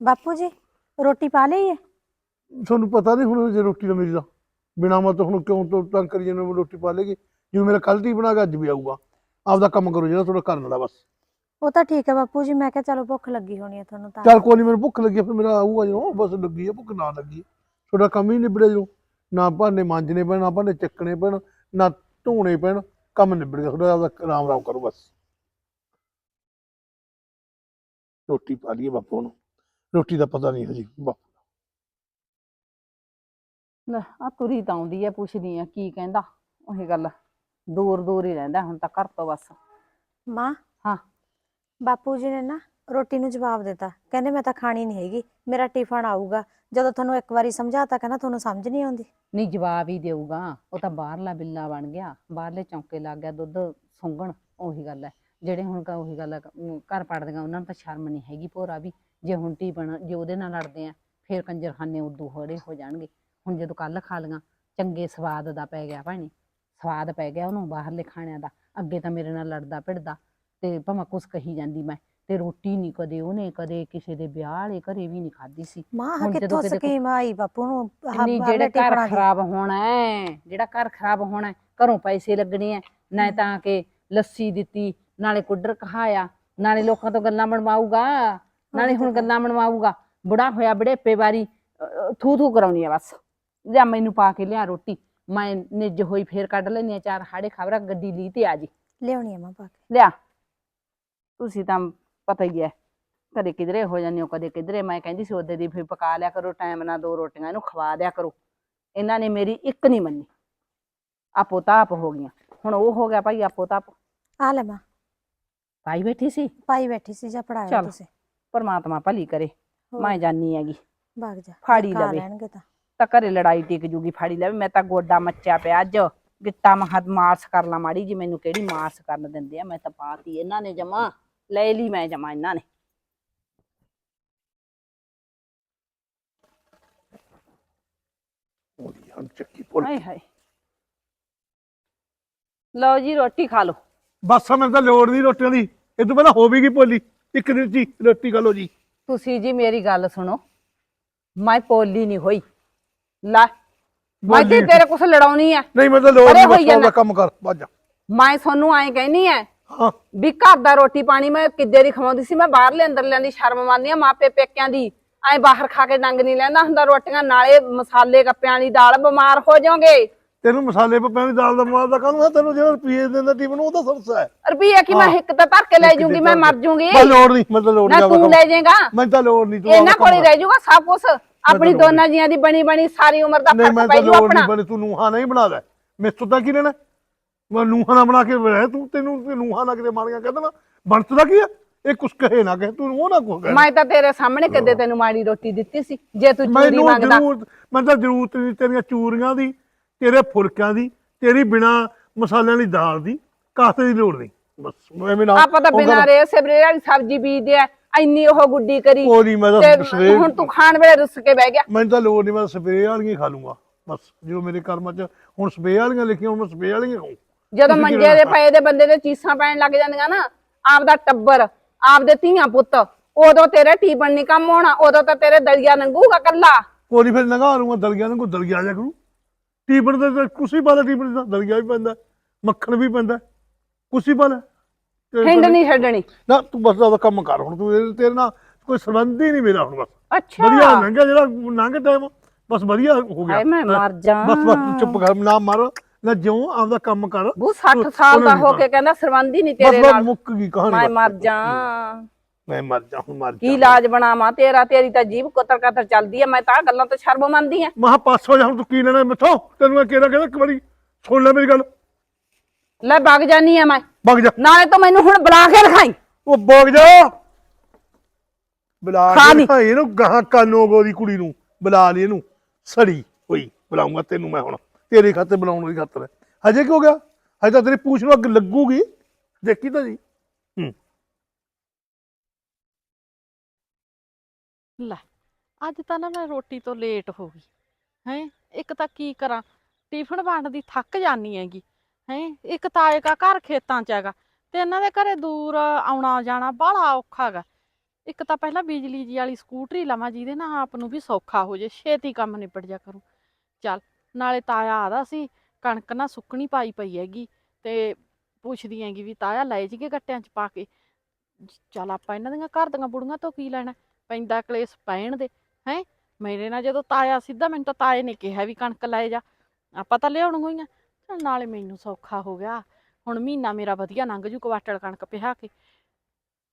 ਬਾਪੂ ਜੀ ਰੋਟੀ ਪਾ ਲਈ ਹੈ? ਤੁਹਾਨੂੰ ਪਤਾ ਨਹੀਂ ਹੁਣ ਜੇ ਰੋਟੀ ਦਾ ਮੇਰੀ ਦਾ ਬਿਨਾ ਮਤ ਹੁਣ ਕਿਉਂ ਤੋਂ ਤੰਗ ਕਰੀ ਜਾਂਦੇ ਹੋ, ਰੋਟੀ ਪਾ ਲੇਗੀ ਜਿਵੇਂ ਮੇਰਾ ਕੱਲ ਦੀ ਬਣਾ ਕੇ ਅੱਜ ਵੀ ਆਊਗਾ। ਆਪਦਾ ਕੰਮ ਕਰੋ ਜਿਹੜਾ ਤੁਹਾਡਾ ਕਰਨ ਵਾਲਾ ਬਸ। ਉਹ ਤਾਂ ਠੀਕ ਹੈ ਬਾਪੂ ਜੀ ਮੈਂ ਕਿਹਾ ਚਲੋ ਭੁੱਖ ਲੱਗੀ ਹੋਣੀ ਹੈ ਤੁਹਾਨੂੰ ਤਾਂ। ਚੱਲ ਕੋਈ ਨਹੀਂ ਮੈਨੂੰ ਭੁੱਖ ਲੱਗੀ ਆ, ਫਿਰ ਮੇਰਾ ਆਊਗਾ ਜਦੋਂ ਬਸ ਲੱਗੀ ਆ ਭੁੱਖ ਨਾ ਲੱਗੀ। ਤੁਹਾਡਾ ਕੰਮ ਹੀ ਨਿਬੜਿਆ ਜਦੋਂ। ਨਾ ਭਾਂਡੇ ਮਾਂਜਣੇ ਪੈਣ ਨਾ ਭਾਂਡੇ ਚੱਕਣੇ ਪੈਣ ਨਾ ਧੋਣੇ ਪੈਣ ਕੰਮ ਨਿਬੜ ਗਿਆ। ਤੁਹਾਡਾ ਆਪਦਾ ਆਰਾਮ ਆਰਾਮ ਕਰੋ ਬਸ। ਰੋਟੀ ਪਾ ਲਈਏ ਬਾਪੂ ਨੂੰ। ਰੋਟੀ ਦਾ ਪਤਾ ਨਹੀਂ ਹਜੀ ਬਾਪੂ ਲੈ ਆ ਤੁਰੀ ਤਾਂ ਆਉਂਦੀ ਐ ਪੁੱਛਦੀ ਆ ਕੀ ਕਹਿੰਦਾ ਉਹੀ ਗੱਲ। ਦੂਰ ਦੂਰ ਹੀ ਰਹਿੰਦਾ ਹੁਣ ਤਾਂ ਘਰ ਤੋਂ ਬਸ। ਮਾਂ? ਹਾਂ। ਬਾਪੂ ਜੀ ਨੇ ਨਾ ਰੋਟੀ ਨੂੰ ਜਵਾਬ ਦਿੱਤਾ। ਕਹਿੰਦੇ ਮੈਂ ਤਾਂ ਖਾਣੀ ਨਹੀਂ ਹੈਗੀ ਮੇਰਾ ਟਿਫਨ ਆਊਗਾ। ਜਦੋਂ ਤੁਹਾਨੂੰ ਇੱਕ ਵਾਰੀ ਸਮਝਾਤਾ ਕਹਿੰਦਾ ਤੁਹਾਨੂੰ ਸਮਝ ਨਹੀਂ ਆਉਂਦੀ। ਨਹੀਂ ਜਵਾਬ ਹੀ ਦੇਊਗਾ। ਉਹ ਤਾਂ ਬਾਹਰਲਾ ਬਿੱਲਾ ਬਣ ਗਿਆ ਬਾਹਰਲੇ ਚੌਂਕੇ ਲੱਗ ਗਿਆ ਦੁੱਧ ਸੁੰਘਣ ਉਹੀ ਗੱਲ ਐ। ਜਿਹੜੇ ਹੁਣ ਕ- ਉਹੀ ਗੱਲ ਐ, ਅਮ, ਘਰ ਪੜਦੀਆਂ ਉਹਨਾਂ ਨੂੰ ਤਾਂ ਸ਼ਰਮ ਨਹੀਂ ਹੈਗੀ ਭੋਰਾ ਵੀ। ਜੇ ਹੁਣ ਬਣ ਜੇ ਉਹਦੇ ਨਾਲ ਲੜਦੇ ਆ ਫੇਰ ਕੰਜਰਖਾਨੇ ਉਦੋਂ ਹੋੜੇ ਹੋ ਜਾਣਗੇ। ਹੁਣ ਜਦੋਂ ਕੱਲ ਖਾ ਲੀਆਂ ਚੰਗੇ ਸਵਾਦ ਦਾ ਪੈ ਗਿਆ ਭਾਣੀ ਸਵਾਦ ਪੈ ਗਿਆ ਉਹਨੂੰ ਬਾਹਰਲੇ ਖਾਣਿਆਂ ਦਾ। ਅੱਗੇ ਤਾਂ ਮੇਰੇ ਨਾਲ ਲੜਦਾ ਭਿੜਦਾ ਤੇ ਭਾਵੇਂ ਕੁਛ ਕਹੀ ਜਾਂਦੀ ਮੈਂ ਤੇ ਰੋਟੀ ਨਹੀਂ ਕਦੇ ਉਹਨੇ ਕਦੇ ਕਿਸੇ ਦੇ ਵਿਆਹ ਵਾਲੇ ਘਰੇ ਵੀ ਨਹੀਂ ਖਾਧੀ ਸੀ। ਮਾਂ ਆਹ ਹੁਣ ਜਦੋਂ ਕਿੱਥੋਂ ਸਕੀਮ ਆਈ ਬਾਪੂ ਨੂੰ? ਨਹੀਂ ਜਿਹੜੇ ਘਰ। ਖਰਾਬ ਹੋਣਾ ਹੈ ਜਿਹੜਾ ਘਰ ਖਰਾਬ ਹੋਣਾ ਘਰੋਂ ਪੈਸੇ ਲੱਗਣੇ ਆ ਨਾ ਤਾਂ ਕਿ ਲੱਸੀ ਦਿੱਤੀ ਨਾਲੇ ਕੁੱਡਰ ਕਹਾਇਆ ਨਾਲੇ ਲੋਕਾਂ ਤੋਂ ਗੱਲਾਂ ਬਣਵਾਊਗਾ। ਨਾਲੇ ਹੁਣ। ਗੱਲਾਂ ਬਣਵਾਊਗਾ ਬੁੜਾ ਹੋਇਆ ਬੜੇਪੇ ਵਾਰੀ ਥੂ ਥੂ ਕਰਾਉਣੀ ਆ ਬਸ। ਜਾਂ ਮੈਨੂੰ ਪਾ ਕੇ ਲਿਆ ਰੋਟੀ। ਮੈਂ ਨਿੱਜ ਹੋਈ ਫੇਰ ਕੱਢ ਲੈਣੀ ਆ ਚਾਰ ਹਾੜੇ ਖਬਰਾਂ ਗੱਡੀ ਲਈ ਤੇ ਆ ਜੀ। ਲਿਆਉਣੀ ਆ ਮਾਂ ਪਾ ਕੇ। ਲਿਆ। ਤੁਸੀਂ ਤਾਂ ਪਤਾ ਹੀ ਹੈ ਕਦੇ ਕਿਧਰੇ ਹੋ ਜਾਂਦੇ ਹੋ ਕਦੇ ਕਿਧਰੇ। ਮੈਂ ਕਹਿੰਦੀ ਸੀ ਉਹਦੇ ਦੀ ਫਿਰ ਪਕਾ ਲਿਆ ਕਰੋ ਟਾਈਮ ਨਾਲ ਦੋ ਰੋਟੀਆਂ ਇਹਨੂੰ ਖਵਾ ਦਿਆ ਕਰੋ। ਇਹਨਾਂ ਨੇ ਮੇਰੀ ਇੱਕ ਨਹੀਂ ਮੰਨੀ। ਆਪੋ ਤਾਪ ਹੋ ਗਈਆਂ। ਹੁਣ ਉਹ ਹੋ ਗਿਆ ਭਾਈ ਆਪੋ ਤਾਪ ਆ ਲੈ ਮਾਂ। ਪਾਈ ਬੈਠੀ ਸੀ? ਪਾਈ ਬੈਠੀ ਸੀ ਜਾਂ ਪੜਾਇਆ। ਤੁਸੀਂ? ਪਰਮਾਤਮਾ ਭਲੀ ਕਰੇ ਮੈਂ ਜਾਨੀ ਹੈਗੀ। ਭਾਗ ਜਾ ਫਾੜੀ ਖਾ ਲਵੇ। ਲੈਣਗੇ ਤਾਂ। ਤਾਂ ਘਰੇ ਲੜਾਈ ਟਿਕ ਜੂਗੀ ਫਾੜੀ ਲੈ ਮੈਂ ਤਾਂ ਗੋਡਾ ਮੱਚਿਆ ਪਿਆ ਅੱਜ। ਗਿੱਟਾ ਮਹਦ ਮਾਰਸ ਕਰ ਲਾ ਮਾੜੀ ਜੀ ਮੈਨੂੰ ਕਿਹੜੀ ਮਾਰਸ ਕਰਨ ਦਿੰਦੇ ਆ? ਮੈਂ ਤਾਂ ਪਾਤੀ ਇਹਨਾਂ ਨੇ ਜਮਾ। ਲੈ ਲਈ ਮੈਂ ਜਮਾ ਇਹਨਾਂ ਨੇ। ਉਹਦੀ ਹਮ ਚੱਕੀ ਪੁੱਲ ਹਾਏ ਹਾਏ। ਲਓ ਜੀ ਰੋਟੀ ਖਾ ਲਓ। ਬਸ ਮੈਨੂੰ ਤਾਂ ਲੋੜ ਨਹੀਂ ਰੋਟੀਆਂ ਦੀ। ਇਹ ਤੋਂ ਪਹਿਲਾਂ ਹੋ ਵੀ ਗਈ ਪੋਲੀ ਇੱਕ ਦਿਨ ਹੀ ਰੋਟੀ ਖਾ ਲਓ ਜੀ। ਤੁਸੀਂ ਜੀ ਮੇਰੀ ਗੱਲ ਸੁਣੋ। ਮੈਂ ਪੋਲੀ ਨਹੀਂ ਹੋਈ। ਲੈ ਮੈਂ ਤੇ। ਤੇਰੇ ਕੁਛ ਲੜਾਉਣੀ ਐ। ਨਹੀਂ ਮੈਂ ਤਾਂ ਲੋੜ ਅਰੇ ਹੋਈ ਜਾਂਦਾ। ਕੰਮ ਕਰ ਭੱਜ ਜਾ। ਮੈਂ ਤੁਹਾਨੂੰ ਐਂ ਕਹਿਨੀ ਐ ਹਾਂ। ਵੀ ਘਰ ਦਾ ਰੋਟੀ ਪਾਣੀ ਮੈਂ ਕਿੱਦੇ ਦੀ ਖਵਾਉਂਦੀ ਸੀ? ਮੈਂ ਬਾਹਰਲੇ ਅੰਦਰ ਲੈਂਦੀ ਸ਼ਰਮ ਮੰਨਦੀ ਆ ਮਾਪੇ ਪੇਕਿਆਂ ਦੀ। ਐਂ ਬਾਹਰ ਖਾ ਕੇ ਡੰਗ ਨਹੀਂ ਲੈਂਦਾ ਹੁੰਦਾ ਰੋਟੀਆਂ ਨਾਲੇ ਮਸਾਲੇ ਗੱਪਿਆਂ ਵਾਲੀ ਦਾਲ ਬਿਮਾਰ ਹੋ ਜਾਓਗੇ। ਤੈਨੂੰ ਮਸਾਲੇ ਪੱਪਿਆਂ ਦੀ ਦਾਲ ਦਾ ਮਾਲ ਦਾ ਕਾਹਨੂੰ ਹੈ ਤੈਨੂੰ ਜਿਹੜਾ ਰੁਪਏ ਦਿੰਦਾ ਟੀਮ ਨੂੰ ਉਹਦਾ ਸਰਸਾ ਹੈ। ਰੁਪਈਆ ਕੀ ਮੈਂ। ਇੱਕ ਤਾਂ ਧਰ ਕੇ ਲੈ ਜੂੰਗੀ ਮੈਂ ਮਰ। ਜੂੰਗੀ ਬਸ ਲੋੜ ਨਹੀਂ ਮੈਂ ਤਾਂ ਲੋੜ ਨਾ ਨਹੀਂ ਤੂੰ ਲੈ ਜਾਏਗਾ। ਮੈਂ ਤਾਂ ਲੋੜ ਨਹੀਂ ਤੂੰ ਇਹਨਾਂ ਆਪਦਾ ਕੋਲ ਹੀ ਰਹਿ ਜਾਊਗਾ ਸਭ ਕੁਛ ਆਪਣੀ ਦੋਨਾਂ ਜੀਆਂ ਦੀ ਬਣੀ ਬਣੀ ਸਾਰੀ ਉਮਰ ਦਾ ਨਹੀਂ ਮੈਂ ਫ਼ਰਕ ਤਾਂ ਜੂ ਲੋੜ ਆਪਣਾ। ਨਹੀਂ ਬਣੀ ਤੂੰ ਨੂੰਹਾਂ ਨਹੀਂ ਬਣਾ ਲੈ। ਮੇਰੇ ਤੋਂ ਤਾਂ ਕੀ ਲੈਣਾ ਮੈਂ ਨੂੰਹਾਂ ਨਾ ਬਣਾ ਕੇ ਰਹਿ ਤੂੰ ਤੈਨੂੰ ਤੇ ਨੂੰਹਾਂ ਨਾ ਕਿਤੇ ਮਾਰੀਆਂ ਕਹਿੰਦਾ ਨਾ ਬਣਤਦਾ ਕੀ ਆ? ਇਹ ਕੁਛ ਕਹੇ ਨਾ ਕਹੇ ਤੂੰ ਉਹ ਨਾ ਕੋ ਕਹੇ। ਮੈਂ ਤਾਂ ਤੇਰੇ ਸਾਹਮਣੇ ਕਦੇ ਤੈਨੂੰ ਮਾੜੀ ਰੋਟੀ ਦਿੱਤੀ ਸੀ ਜੇ ਤੂੰ ਚੂਰੀ ਮੈਨੂੰ ਮੰਗਦਾ। ਜ਼ਰੂਰਤ ਮੈਂ ਤਾਂ ਜ਼ਰੂਰਤ ਨਹੀਂ ਤੇਰੀਆਂ ਚੂਰੀਆਂ ਦੀ। ਤੇਰੇ ਫੁਲਕਿਆਂ ਦੀ ਤੇਰੀ ਬਿਨਾ ਮਸਾਲਿਆਂ ਦੀ ਦਾਲ ਦੀ ਕਾਸੇ ਦੀ ਲੋੜ ਨਹੀਂ। ਬਸ ਐਵੇਂ ਨਾ ਆਪਾਂ ਤਾਂ ਬਿਨਾਂ ਰੇ ਸਬਰੇ ਵਾਲੀ ਸਬਜ਼ੀ ਬੀਜਦੇ ਆ ਇੰਨੀ ਉਹ ਗੁੱਡੀ ਕਰੀ ਉਹ ਨਹੀਂ ਮੈਂ ਤਾਂ ਸਵੇਰ ਹੁਣ ਤੂੰ ਖਾਣ ਵੇਲੇ ਰੁੱਸ ਕੇ ਬਹਿ ਗਿਆ। ਮੈਨੂੰ ਤਾਂ ਲੋੜ ਨਹੀਂ ਮੈਂ ਸਪਰੇਅ ਵਾਲੀਆਂ ਹੀ ਖਾ ਲੂੰਗਾ। ਬਸ ਜੋ ਮੇਰੇ ਕਰਮਾਂ 'ਚ ਹੁਣ ਸਪਰੇਅ ਵਾਲੀਆਂ ਲਿਖੀਆਂ ਹੁਣ ਮੈਂ ਵਾਲੀਆਂ ਖਾਊਂ। ਜਦੋਂ ਮੰਜੇ ਦੇ? ਪਏ ਦੇ ਬੰਦੇ ਦੇ ਚੀਸਾਂ ਪੈਣ ਲੱਗ ਜਾਂਦੀਆਂ ਨਾ ਆਪਦਾ ਟੱਬਰ ਆਪਦੇ ਧੀਆਂ ਪੁੱਤ ਉਦੋਂ ਤੇਰੇ ਟੀਪਣ ਨਹੀਂ ਕੰਮ ਹੋਣਾ ਉਦੋਂ ਤਾਂ ਤੇਰੇ ਦਲੀਆ ਨੰਗੂਗਾ ਕੱਲਾ। ਕੋਈ ਫਿਰ ਲੰਘਾ ਲੂੰਗਾ ਦਲਗਿਆ ਨੂੰ ਕੋਈ ਦਲਗਿਆ ਜਾ ਕਰੂ। ਟੀਪਣ ਦੇ ਤਾਂ ਹੀ ਪਾਦਾ ਟੀਪਣ ਦਾ ਦਲਗਿਆ ਵੀ ਪੈਂਦਾ ਮੱਖਣ ਵੀ ਪੈਂਦਾ ਹੀ ਪਾਦਾ ਹਿੰਡ ਨਹੀਂ ਛੱਡਣੀ। ਨਾ ਤੂੰ ਬਸ ਆਪਦਾ ਕੰਮ ਕਰ ਹੁਣ ਤੂੰ ਇਹਦੇ- ਤੇਰੇ ਨਾਲ ਕੋਈ ਸੰਬੰਧ ਹੀ ਨਹੀਂ ਮੇਰਾ ਹੁਣ ਬਸ। ਅੱਛਾ। ਵਧੀਆ ਲੰਘਿਆ ਜਿਹੜਾ ਲੰਘ ਟਾਈਮ ਬਸ ਵਧੀਆ ਹੋ ਗਿਆ। ਹਾਏ ਮੈਂ ਮਰ ਜਾ। ਬਸ ਬਸ ਚੁੱਪ ਕਰ ਨਾ ਮਰ ਨਾ ਜਿਉਂ ਆਪਦਾ ਕੰਮ ਕਰ। ਬੂ 60 ਤੂੰ- ਸਾਲ ਦਾ ਹੋ ਕੇ ਕਹਿੰਦਾ ਸਰਵੰਦੀ ਨਹੀਂ ਬਸ ਤੇਰੇ ਬਸ ਨਾਲ। ਮੁੱਕ ਗਈ ਕਹਾਣੀ ਮੈਂ। ਮਰ ਜਾ। ਮੈਂ ਮਰ ਜਾ ਹੁਣ ਮਰ ਕੀ ਜਾ ਇਲਾਜ ਬਣਾਵਾਂ? ਤੇਰਾ ਤੇਰੀ ਤਾਂ ਜੀਭ ਕੋਤਰ ਕਤਰ ਚੱਲਦੀ ਐ ਮੈਂ ਤਾਂ ਆਹ ਗੱਲਾਂ ਤੋਂ ਸ਼ਰਮ ਮੰਨਦੀ ਐ ਮਹਾ ਪਾਸ ਜਾ ਹੁਣ ਤੂੰ ਕੀ ਲੈਣਾ ਮੈਥੋਂ? ਤੈਨੂੰ ਮੈਂ ਕਿਹੜਾ ਕਹਿੰਦਾ ਇੱਕ ਵਾਰੀ ਸੁਣ ਲੈ ਮੇਰੀ ਗੱਲ। ਲੈ ਵਗ ਜਾਨੀ ਐ ਮੈਂ। ਵਗ ਜਾ। ਨਾਲੇ ਤਾਂ ਮੈਨੂੰ ਹੁਣ ਬੁਲਾ ਕੇ ਦਿਖਾਈ ਉਹ ਵਗ ਜਾ। ਬੁਲਾ ਖਾ ਕੇ। ਦਿਖਾਈ ਇਹਨੂੰ ਗਾਹਾਂ ਕਾਨੋਗੋ ਦੀ ਕੁੜੀ ਨੂੰ। ਬੁਲਾ ਲਈ ਇਹਨੂੰ। ਸੜੀ ਹੋਈ ਬੁਲਾਉਂਗਾ ਤੈਨੂੰ ਮੈਂ ਹੁਣ। ਤੇਰੇ ਖਾਤੇ ਬੁਲਾਉਣ ਦੀ ਖਾਤਰ। ਹਜੇ ਕੀ ਹੋ ਗਿਆ? ਹਜੇ ਤਾਂ ਤੇਰੀ ਪੂਛ ਨੂੰ ਅੱਗ ਲੱਗੂਗੀ। ਦੇਖੀ ਤਾਂ ਜੀ। ਲੈ, ਅੱਜ ਤਾਂ ਨਾ ਮੈਂ ਰੋਟੀ ਤੋਂ ਲੇਟ ਹੋ ਗਈ। ਹੈ, ਇੱਕ ਤਾਂ ਕੀ ਕਰਾਂ, ਟਿਫਨ ਵੰਡ ਦੀ ਥੱਕ ਜਾਨੀ ਹੈਗੀ। ਹੈ, ਇੱਕ ਤਾਏ ਕਾ ਘਰ ਖੇਤਾਂ ਚ ਹੈਗਾ, ਤੇ ਇਹਨਾਂ ਦੇ ਘਰੇ ਦੂਰ ਆਉਣਾ ਜਾਣਾ ਬਾਹਲਾ ਔਖਾ ਹੈਗਾ। ਇੱਕ ਤਾਂ ਪਹਿਲਾਂ ਬਿਜਲੀ ਜੀ ਵਾਲੀ ਸਕੂਟਰੀ ਲਵਾਂ, ਜਿਹਦੇ ਨਾਲ ਆਪ ਨੂੰ ਵੀ ਸੌਖਾ ਹੋ ਜੇ, ਛੇਤੀ ਕੰਮ ਨਿਬੜ ਜਾ ਕਰੂ। ਚੱਲ, ਨਾਲੇ ਤਾਇਆ ਆਦਾ ਸੀ, ਕਣਕ ਨਾ ਸੁੱਕਣੀ ਪਾਈ ਪਈ ਹੈਗੀ, ਤੇ ਪੁੱਛਦੀ ਹੈਗੀ ਵੀ ਤਾਇਆ ਲੈ ਜੀਗੇ ਗੱਟਿਆਂ 'ਚ ਪਾ ਕੇ। ਚੱਲ ਆਪਾਂ ਇਹਨਾਂ ਦੀਆਂ ਘਰ ਦੀਆਂ ਬੁੜੀਆਂ ਤੋਂ ਕੀ ਲੈਣਾ? ਪੈਂਦਾ ਕਲੇਸ਼ ਪੈਣ ਦੇ, ਹੈ? ਮੇਰੇ ਨਾਲ ਜਦੋਂ ਤਾਇਆ ਸਿੱਧਾ ਮੈਨੂੰ ਤਾਂ ਤਾਏ ਨੇ ਕਿਹਾ ਵੀ ਕਣਕ ਲੈ ਜਾ। ਆਪਾਂ ਤਾਂ ਲਿਆਉਣ ਗਈਆਂ। ਚੱਲ ਨਾਲੇ ਮੈਨੂੰ ਸੌਖਾ ਹੋ ਗਿਆ। ਹੁਣ ਮਹੀਨਾ ਮੇਰਾ ਵਧੀਆ ਲੰਘ ਜੂ ਕੁਆਟਲ ਕਣਕ ਪਿਹਾ ਕੇ।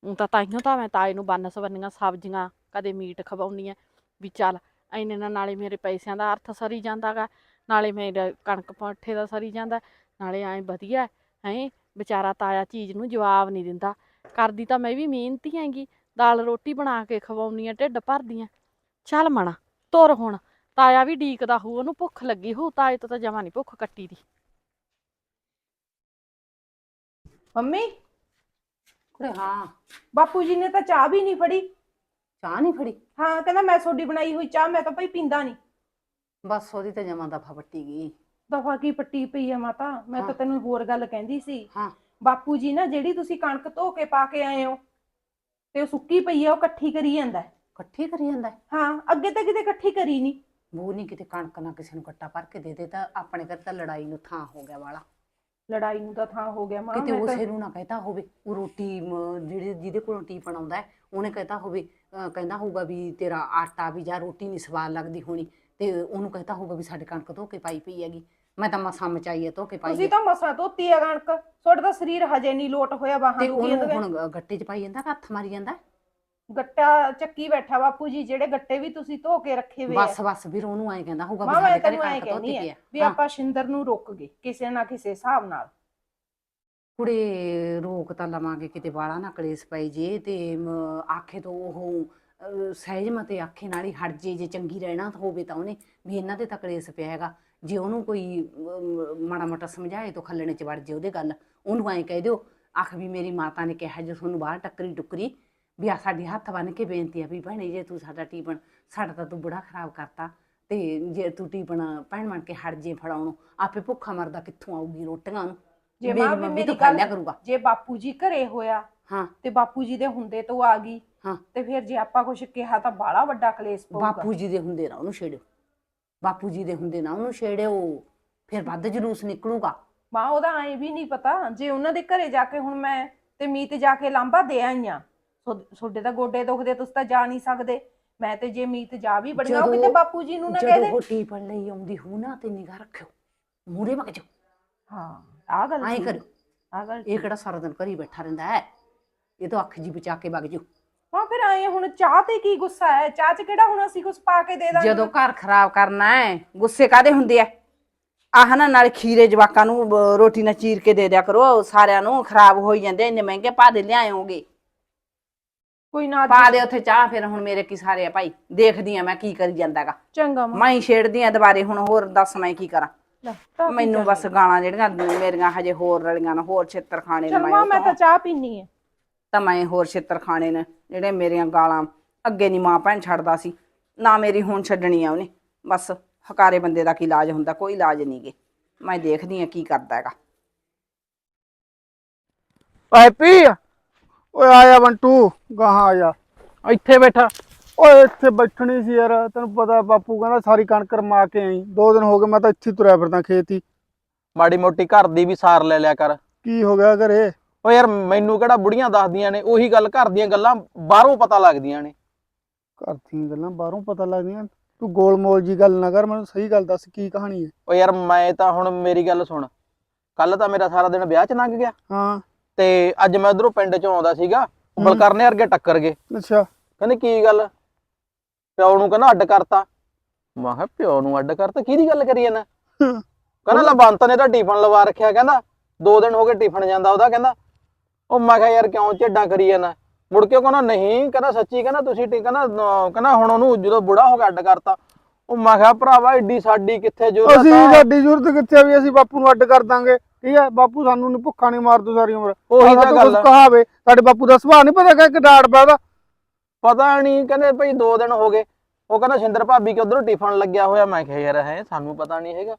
ਹੁਣ ਤਾਂ ਤਾਈਓ ਤਾਂ ਮੈਂ ਤਾਏ ਨੂੰ ਬੰਨ ਸਵੰਨੀਆਂ ਸਬਜ਼ੀਆਂ ਕਦੇ ਮੀਟ ਖਵਾਉਣੀ ਆ। ਵੀ ਚੱਲ ਐਨੇ ਨਾਲ ਨਾਲੇ ਮੇਰੇ ਪੈਸਿਆਂ ਦਾ ਅਰਥ ਸਰੀ ਜਾਂਦਾਗਾ। ਨਾਲੇ ਮੇਰੇ ਕਣਕ ਪੱਠੇ ਦਾ ਸਰੀ ਜਾਂਦਾ। ਨਾਲੇ ਐਂ ਵਧੀਆ, ਹੈ? ਵਿਚਾਰਾ ਤਾਇਆ ਚੀਜ਼ ਨੂੰ ਜਵਾਬ ਨਹੀਂ ਦਿੰਦਾ। ਕਰਦੀ ਤਾਂ ਮੈਂ ਵੀ ਮਿਹਨਤੀ ਹੈਗੀ। ਦਾਲ ਰੋਟੀ ਬਣਾ ਕੇ ਖਵਾਉਣੀ ਆ ਢਿੱਡ ਭਰਦੀ ਆ ਚੱਲ ਮਣਾ ਤੁਰ ਹੁਣ ਤਾਇਆ ਵੀ ਡੀਕਦਾ ਹੋਊ ਉਹਨੂੰ ਭੁੱਖ ਲੱਗੀ ਹੋਊ ਤਾਏ ਤੋਂ ਤਾਂ ਜਮਾ ਨਹੀਂ ਭੁੱਖ ਕੱਟੀ ਦੀ। ਮੰਮੀ? ਕੁੜੇ ਹਾਂ। ਬਾਪੂ ਜੀ ਨੇ ਤਾਂ ਚਾਹ ਵੀ ਨਹੀਂ ਫੜੀ। ਚਾਹ ਨਹੀਂ ਫੜੀ? ਹਾਂ ਕਹਿੰਦਾ ਮੈਂ ਤੁਹਾਡੀ ਬਣਾਈ ਹੋਈ ਚਾਹ ਮੈਂ ਤਾਂ ਭਾਈ ਪੀਂਦਾ ਨਹੀਂ ਬਸ ਉਹਦੀ ਤਾਂ ਜਮਾਂ ਦਫਾ ਪੱਟੀ ਗਈ। ਦਫਾ ਕੀ ਪੱਟੀ ਪਈ ਆ ਮਾਤਾ? ਮੈਂ। ਤਾਂ ਤੈਨੂੰ ਹੋਰ ਗੱਲ ਕਹਿੰਦੀ ਸੀ। ਹਾਂ। ਬਾਪੂ ਜੀ ਨਾ ਜਿਹੜੀ ਤੁਸੀਂ ਕਣਕ ਧੋ ਕੇ ਪਾ ਕੇ ਆਏ ਹੋ ਤੇ ਉਹ ਸੁੱਕੀ ਪਈ ਆ ਉਹ ਇਕੱਠੀ ਕਰੀ ਜਾਂਦਾ ਹੈ। ਇਕੱਠੀ ਕਰੀ ਜਾਂਦਾ ਹੈ। ਹਾਂ ਅੱਗੇ ਤਾਂ ਕਿਤੇ ਇਕੱਠੀ ਕਰੀ ਨਹੀਂ ਬੂ ਨਹੀਂ ਕਿਤੇ ਕਣਕ ਨਾ ਕਿਸੇ ਨੂੰ ਕੱਟਾ ਭਰ ਕੇ ਦੇ ਦੇ ਤਾਂ ਆਪਣੇ ਘਰ ਤਾਂ ਲੜਾਈ ਨੂੰ ਥਾਂ ਹੋ ਗਿਆ ਵਾਲਾ ਲੜਾਈ ਨੂੰ ਤਾਂ ਥਾਂ ਹੋ ਗਿਆ ਮਾਂ ਕਿਤੇ ਮੈਂ ਤਾਂ- ਉਸੇ ਨੂੰ ਨਾ ਕਹਿਤਾ ਹੋਵੇ ਉਹ ਰੋਟੀ ਮ, ਜਿਹੜੇ ਜਿਹਦੇ ਕੋਲੋਂ ਟੀਪਣ ਆਉਂਦਾ ਹੈ, ਉਹਨੇ ਕਹਿਤਾ ਹੋਵੇ ਅ, ਕਹਿੰਦਾ ਹੋਊਗਾ ਵੀ ਤੇਰਾ ਆਟਾ ਵੀ ਜਾਂ ਰੋਟੀ ਨਹੀਂ ਸਵਾਦ ਲੱਗਦੀ ਹੋਣੀ ਤੇ ਉਹਨੂੰ ਕਹਿਤਾ ਹੋਊਗਾ ਵੀ ਸਾਡੇ ਕਣਕ ਧੋ ਕੇ ਪਾਈ ਪਈ ਹੈਗੀ ਮੈਂ ਤਾਂ ਮਸਾਂ ਮਚਾਈ ਹੈ ਧੋ ਕੇ ਪਾਈ ਤੁਸੀਂ ਤਾਂ ਮਸਾਂ ਧੋਤੀ ਆ ਕਣਕ ਤੁਹਾਡਾ ਤਾਂ ਸਰੀਰ ਹਜੇ ਨਹੀਂ ਲੋਟ ਹੋਇਆ ਬਾਹਾਂ ਤੇ ਉਹਨੂੰ ਹੁਣ ਗ- ਗੱਟੇ 'ਚ ਪਾਈ ਜਾਂਦਾ ਕਿ ਹੱਥ ਮਾਰੀ ਜਾਂਦਾ? ਗੱਟਾ ਚੱਕੀ ਬੈਠਾ ਬਾਪੂ ਜੀ ਜਿਹੜੇ ਗੱਟੇ ਵੀ ਤੁਸੀਂ ਧੋ ਕੇ ਰੱਖੇ ਹੋਏ ਆ। ਬਸ ਬਸ ਵੀਰ ਉਹਨੂੰ ਐਂ ਕਹਿੰਦਾ ਹੋਊਗਾ ਵੀ ਮਾਂ ਮੈਂ ਸਾਡੇ ਘਰੇ ਤੈਨੂੰ ਐਂ ਕਣਕ ਧੋਤੀ ਕਹਿੰਦੀ ਪਈ ਆ। ਹੈ। ਵੀ। ਆਪਾਂ ਸ਼ਿੰਦਰ ਨੂੰ ਰੋਕ ਗਏ ਕਿਸੇ ਨਾ ਕਿਸੇ ਹਿਸਾਬ ਨਾਲ। ਕੁੜੇ ਰੋਕ ਤਾਂ ਲਵਾਂਗੇ ਕਿਤੇ ਵਾਲਾ ਨਾ ਕਲੇਸ਼ ਪਈ ਜੇ ਤੇ ਮ, ਆਖੇ ਤੋਂ ਉਹ ਅ, ਸਹਿਜ ਮਤੇ ਆਖੇ ਨਾਲ ਹੀ ਹਟ ਜੇ ਜੇ ਚੰਗੀ ਰਹਿਣਾ ਹੋਵੇ ਤਾਂ ਉਹਨੇ ਵੀ ਇਹਨਾਂ ਦੇ ਤਾਂ ਕਲੇਸ਼ ਪਿਆ ਹੈਗਾ। ਜੇ ਉਹਨੂੰ ਕੋਈ ਮਾੜਾ ਮੋਟਾ ਸਮਝਾਏ ਤਾਂ ਖੱਲਣੇ ਚ ਵੜ ਜੇ ਉਹਦੇ ਗੱਲ। ਉਹਨੂੰ ਐਂ ਕਹਿ ਦਿਓ ਆਖ ਵੀ ਮੇਰੀ ਮਾਤਾ ਨੇ ਕਿਹਾ ਜੇ ਤੁਹਾਨੂੰ ਬਾਹਰ ਟੱਕਰੀ ਟੁੱਕਰੀ ਵੀ ਆ ਸਾਡੇ ਹੱਥ ਬੰਨ ਕੇ ਬੇਨਤੀ ਆ ਵੀ ਭੈਣੇ ਜੇ ਤੂੰ ਸਾਡਾ ਟੀਪਣ ਸਾਡਾ ਤਾਂ ਤੂੰ ਬੜਾ ਖਰਾਬ ਕਰਤਾ। ਤੇ ਜੇ ਤੂੰ ਟੀਪਣ ਭੈਣ ਬਣ ਕੇ ਹਟ ਜੇ ਫੜਾਉਣੋਂ ਆਪੇ ਭੁੱਖਾ ਮਰਦਾ ਕਿੱਥੋਂ ਆਊਗੀ ਰੋਟੀਆਂ ਨੂੰ? ਜੇ ਮਾਂ ਵੀ ਮੇਰੀ ਗੱਲ ਕਰੂਗਾ। ਜੇ ਬਾਪੂ ਜੀ ਘਰੇ ਹੋਇਆ ਹਾਂ। ਤੇ ਬਾਪੂ ਜੀ ਦੇ ਹੁੰਦੇ ਤੋਂ ਆ ਗਈ ਹਾਂ। ਤੇ ਫਿਰ ਜੇ ਆਪਾਂ ਕੁਝ ਕਿਹਾ ਤਾਂ ਬਾਲਾ ਵੱਡਾ ਕਲੇਸ਼ ਪਊਗਾ। ਬਾਪੂ ਜੀ ਦੇ ਹੁੰਦੇ ਨਾ ਉਹਨੂੰ ਛੇੜਿਓ। ਬਾਪੂ ਜੀ ਦੇ ਹੁੰਦੇ ਨਾ ਉਹਨੂੰ ਛੇੜਿਓ ਫਿਰ ਵੱਧ ਜਲੂਸ ਨਿਕਲੂਗਾ। ਮਾਂ ਉਹਦਾ ਐ ਵੀ ਨਹੀਂ ਪਤਾ ਜੇ ਉਹਨਾਂ ਦੇ ਘਰੇ ਜਾ ਕੇ ਹੁਣ ਮੈਂ ਤੇ ਮੀਤ ਜਾ ਕੇ ਲਾਂਬਾ ਦੇ ਆਈਆਂ ਤੁਹਾਡੇ ਤਾਂ ਗੋਡੇ ਦੁਖਦੇ ਤੁਸੀਂ ਤਾਂ ਜਾ ਨਹੀਂ ਸਕਦੇ। ਮੈਂ ਤੇ ਜੇ ਮੀਤ ਜਾ ਵੀ ਬੜੀਆਂ ਉਹ ਕਿਤੇ ਬਾਪੂ ਜੀ ਨੂੰ ਨਾ ਕਹਿ ਜਦੋਂ ਦੇ। ਉਹ ਟੀਪਣ ਲਈ ਆਉਂਦੀ ਹੋ ਨਾ ਤੇ ਨਿਗਾਹ ਰੱਖਿਓ ਮੂਰੇ ਵਗ ਜਾਓ। ਹਾਂ ਆ ਗੱਲ ਐਂ ਠੀਕ ਕਰਿਓ। ਆ ਗੱਲ ਇਹ ਕਿਹੜਾ ਸਾਰਾ ਦਿਨ ਘਰੀ ਬੈਠਾ ਰਹਿੰਦਾ ਹੈ? ਇਹ ਤਾਂ ਅੱਖ ਜੀ ਬਚਾ ਕੇ ਵਗ ਜਾਓ। ਹਾਂ ਫਿਰ ਆਏ ਹੁਣ ਚਾਹ ਤੇ ਕੀ ਗੁੱਸਾ ਹੈ? ਚਾਹ ਚ ਕਿਹੜਾ ਹੁਣ ਅਸੀਂ ਕੁਝ ਪਾ ਕੇ ਦੇ ਦਾਂਗੇ। ਜਦੋਂ ਘਰ ਖਰਾਬ ਕਰਨਾ ਹੈ ਗੁੱਸੇ ਕਾਦੇ ਹੁੰਦੇ ਆ? ਆਹ ਨਾ ਨਾਲ ਖੀਰੇ ਜਵਾਕਾਂ ਨੂੰ ਰੋਟੀ ਨਾਲ ਚੀਰ ਕੇ ਦੇ ਦਿਆ ਕਰੋ। ਸਾਰਿਆਂ ਨੂੰ ਖਰਾਬ ਹੋਈ ਜਾਂਦੇ ਇੰਨੇ ਮਹਿੰਗੇ ਪਾ ਦੇ ਲਿਆਇਓਗੇ ਕੋਈ ਨਾ ਪਾ ਦੇ ਉੱਥੇ ਚਾਹ ਫਿਰ ਹੁਣ ਮੇਰੇ ਕੀ ਸਾਰੇ ਆ ਭਾਈ। ਦੇਖਦੀ ਆ ਮੈਂ ਕੀ ਕਰੀ ਜਾਂਦਾਗਾ। ਚੰਗਾ ਮਾਂ। ਮੈਂ ਹੀ ਛੇੜਦੀ ਆ ਦੁਬਾਰੇ ਹੁਣ ਹੋਰ ਦੱਸ ਮੈਂ ਕੀ ਕਰਾਂ? ਲੈ, ਤਾਂ ਕੀ ਮੈਨੂੰ। ਬਸ ਗਾਲਾਂ ਜਿਹੜੀਆਂ ਮੇਰੀਆਂ ਹਜੇ ਹੋਰ ਰਲੀਆਂ ਨੇ ਹੋਰ ਛਿੱਤਰ ਖਾਣੇ ਨੇ ਚੱਲ ਮੈਂ। ਤਾਂ। ਚਾਹ ਪੀਣੀ ਹੈ ਤਾਂ ਮੈਂ ਹੋਰ ਛਿੱਤਰ ਖਾਣੇ ਨੇ ਜਿਹੜੇ ਮੇਰੀਆਂ ਗਾਲਾਂ ਅੱਗੇ ਨਹੀਂ ਮਾਂ ਭੈਣ ਛੱਡਦਾ ਸੀ ਨਾ ਮੇਰੀ ਹੁਣ ਛੱਡਣੀ ਆ ਉਹਨੇ। ਬਸ ਹਕਾਰੇ ਬੰਦੇ ਦਾ ਕੀ ਇਲਾਜ ਹੁੰਦਾ ਕੋਈ ਇਲਾਜ ਨਹੀਂਗੇ ਮੈਂ ਦੇਖਦੀ ਆ ਕੀ ਕਰਦਾ ਹੈਗਾ। ਹੈਪੀ ਓਏ ਆਇਆ ਬੰਟੂ ਗਾਹਾਂ ਆਇਆ ਇੱਥੇ ਬੈਠਾ। ਓਏ ਇੱਥੇ ਬੈਠਣੀ ਸੀ ਯਾਰ ਤੈਨੂੰ ਪਤਾ ਬਾਪੂ ਕਹਿੰਦਾ ਸਾਰੀ ਕਣਕ ਰਮਾ ਕੇ ਆਈ ਦੋ ਦਿਨ ਹੋ ਗਏ ਮੈਂ ਤਾਂ ਇੱਥੇ ਹੀ ਤੁਰਿਆ ਫਿਰਦਾ ਖੇਤ ਹੀ। ਮਾੜੀ ਮੋਟੀ ਘਰ ਦੀ ਵੀ ਸਾਰ ਲੈ ਲਿਆ ਕਰ। ਕੀ ਹੋ ਗਿਆ ਘਰੇ? ਓ ਯਾਰ ਮੈਨੂੰ ਕਿਹੜਾ ਬੁੜੀਆਂ ਦੱਸਦੀਆਂ ਨੇ ਉਹੀ ਗੱਲ ਘਰ ਦੀਆਂ ਗੱਲਾਂ ਬਾਹਰੋਂ ਪਤਾ ਲੱਗਦੀਆਂ ਨੇ। ਘਰ ਦੀਆਂ ਗੱਲਾਂ ਬਾਹਰੋਂ ਪਤਾ ਲੱਗਦੀਆਂ ਤੂੰ ਗੋਲਮੋਲ ਜੀ ਗੱਲ ਨਾ ਕਰ ਮੈਨੂੰ ਸਹੀ ਗੱਲ ਦੱਸ ਕੀ ਕਹਾਣੀ ਹੈ। ਓ ਯਾਰ ਮੈਂ ਤਾਂ ਹੁਣ ਮੇਰੀ ਗੱਲ ਸੁਣ। ਕੱਲ ਤਾਂ ਮੇਰਾ ਸਾਰਾ ਦਿਨ ਵਿਆਹ 'ਚ ਲੰਘ ਗਿਆ। ਹਾਂ। ਤੇ ਅੱਜ ਮੈਂ ਉਧਰੋਂ ਪਿੰਡ 'ਚੋਂ ਆਉਂਦਾ ਸੀਗਾ। ਬਲਕਰਨੇ ਵਰਗੇ ਟੱਕਰ ਗਏ। ਅੱਛਾ। ਕਹਿੰਦੇ ਕੀ ਗੱਲ? ਪਿਓ ਨੂੰ ਕਹਿੰਦਾ ਅੱਡ ਕਰਤਾ। ਮੈਂ ਕਿਹਾ ਪਿਓ ਨੂੰ ਅੱਡ ਕਰਤਾ? ਕਿਹਦੀ ਗੱਲ ਕਰੀ ਜਾਂਦਾ। ਕਹਿੰਦਾ ਲਵੰਤ ਨੇ ਤਾਂ ਟਿਫਨ ਲਵਾ ਰੱਖਿਆ। ਕਹਿੰਦਾ ਦੋ ਦਿਨ ਹੋ ਗਏ ਟਿਫਨ ਜਾਂਦਾ ਉਹਦਾ ਕਹਿੰਦਾ ਉਹ ਮੈਂ ਕਿਹਾ ਯਾਰ ਕਿਉਂ ਝੇਡਾਂ ਕਰੀ ਜਾਂਦਾ? ਮੁੜ ਕੇ ਉਹ ਕਹਿੰਦਾ ਨਹੀਂ ਕਹਿੰਦਾ ਸੱਚੀ ਕਹਿੰਦਾ ਤੁਸੀਂ ਠੀਕ ਕਹਿੰਦਾ ਅਹ ਕਹਿੰਦਾ ਹੁਣ ਉਹਨੂੰ ਜਦੋਂ ਬੁੜਾ ਹੋ ਕੇ ਅੱਡ ਕਰਤਾ। ਉਹ ਮੈਂ ਕਿਹਾ ਭਰਾਵਾ ਏਡੀ ਸਾਡੀ ਕਿੱਥੇ ਜੋ ਅਸੀਂ ਸਾਡੀ ਜ਼ਰੂਰਤ ਕਿੱਥੇ ਆ ਵੀ ਅਸੀਂ ਬਾਪੂ ਨੂੰ ਅੱਡ ਕਰ ਦਾਂਗੇ? ਠੀਕ ਹੈ ਬਾਪੂ ਸਾਨੂੰ ਨੀ ਭੁੱਖਾ ਨਹੀਂ ਮਾਰ ਦੂ ਸਾਰੀ ਉਮਰ। ਉਹੀ ਤਾਂ ਗੱਲ ਆ। ਕਹਾਵੇ। ਸਾਡੇ ਬਾਪੂ ਦਾ ਸੁਭਾਅ ਨਹੀਂ ਪਤਾ ਕਿ ਕਿਡਾੜ ਪਾਦਾ। ਪਤਾ ਨਹੀਂ ਕਹਿੰਦੇ ਭਈ ਦੋ ਦਿਨ ਹੋ ਗਏ। ਉਹ ਕਹਿੰਦਾ ਸ਼ਿੰਦਰ ਭਾਬੀ ਕਿ ਉਧਰੋਂ ਟਿਫਨ ਲੱਗਿਆ ਹੋਇਆ। ਮੈਂ ਕਿਹਾ ਯਾਰ ਹੈ ਸਾਨੂੰ ਪਤਾ ਨਹੀਂ ਹੈਗਾ।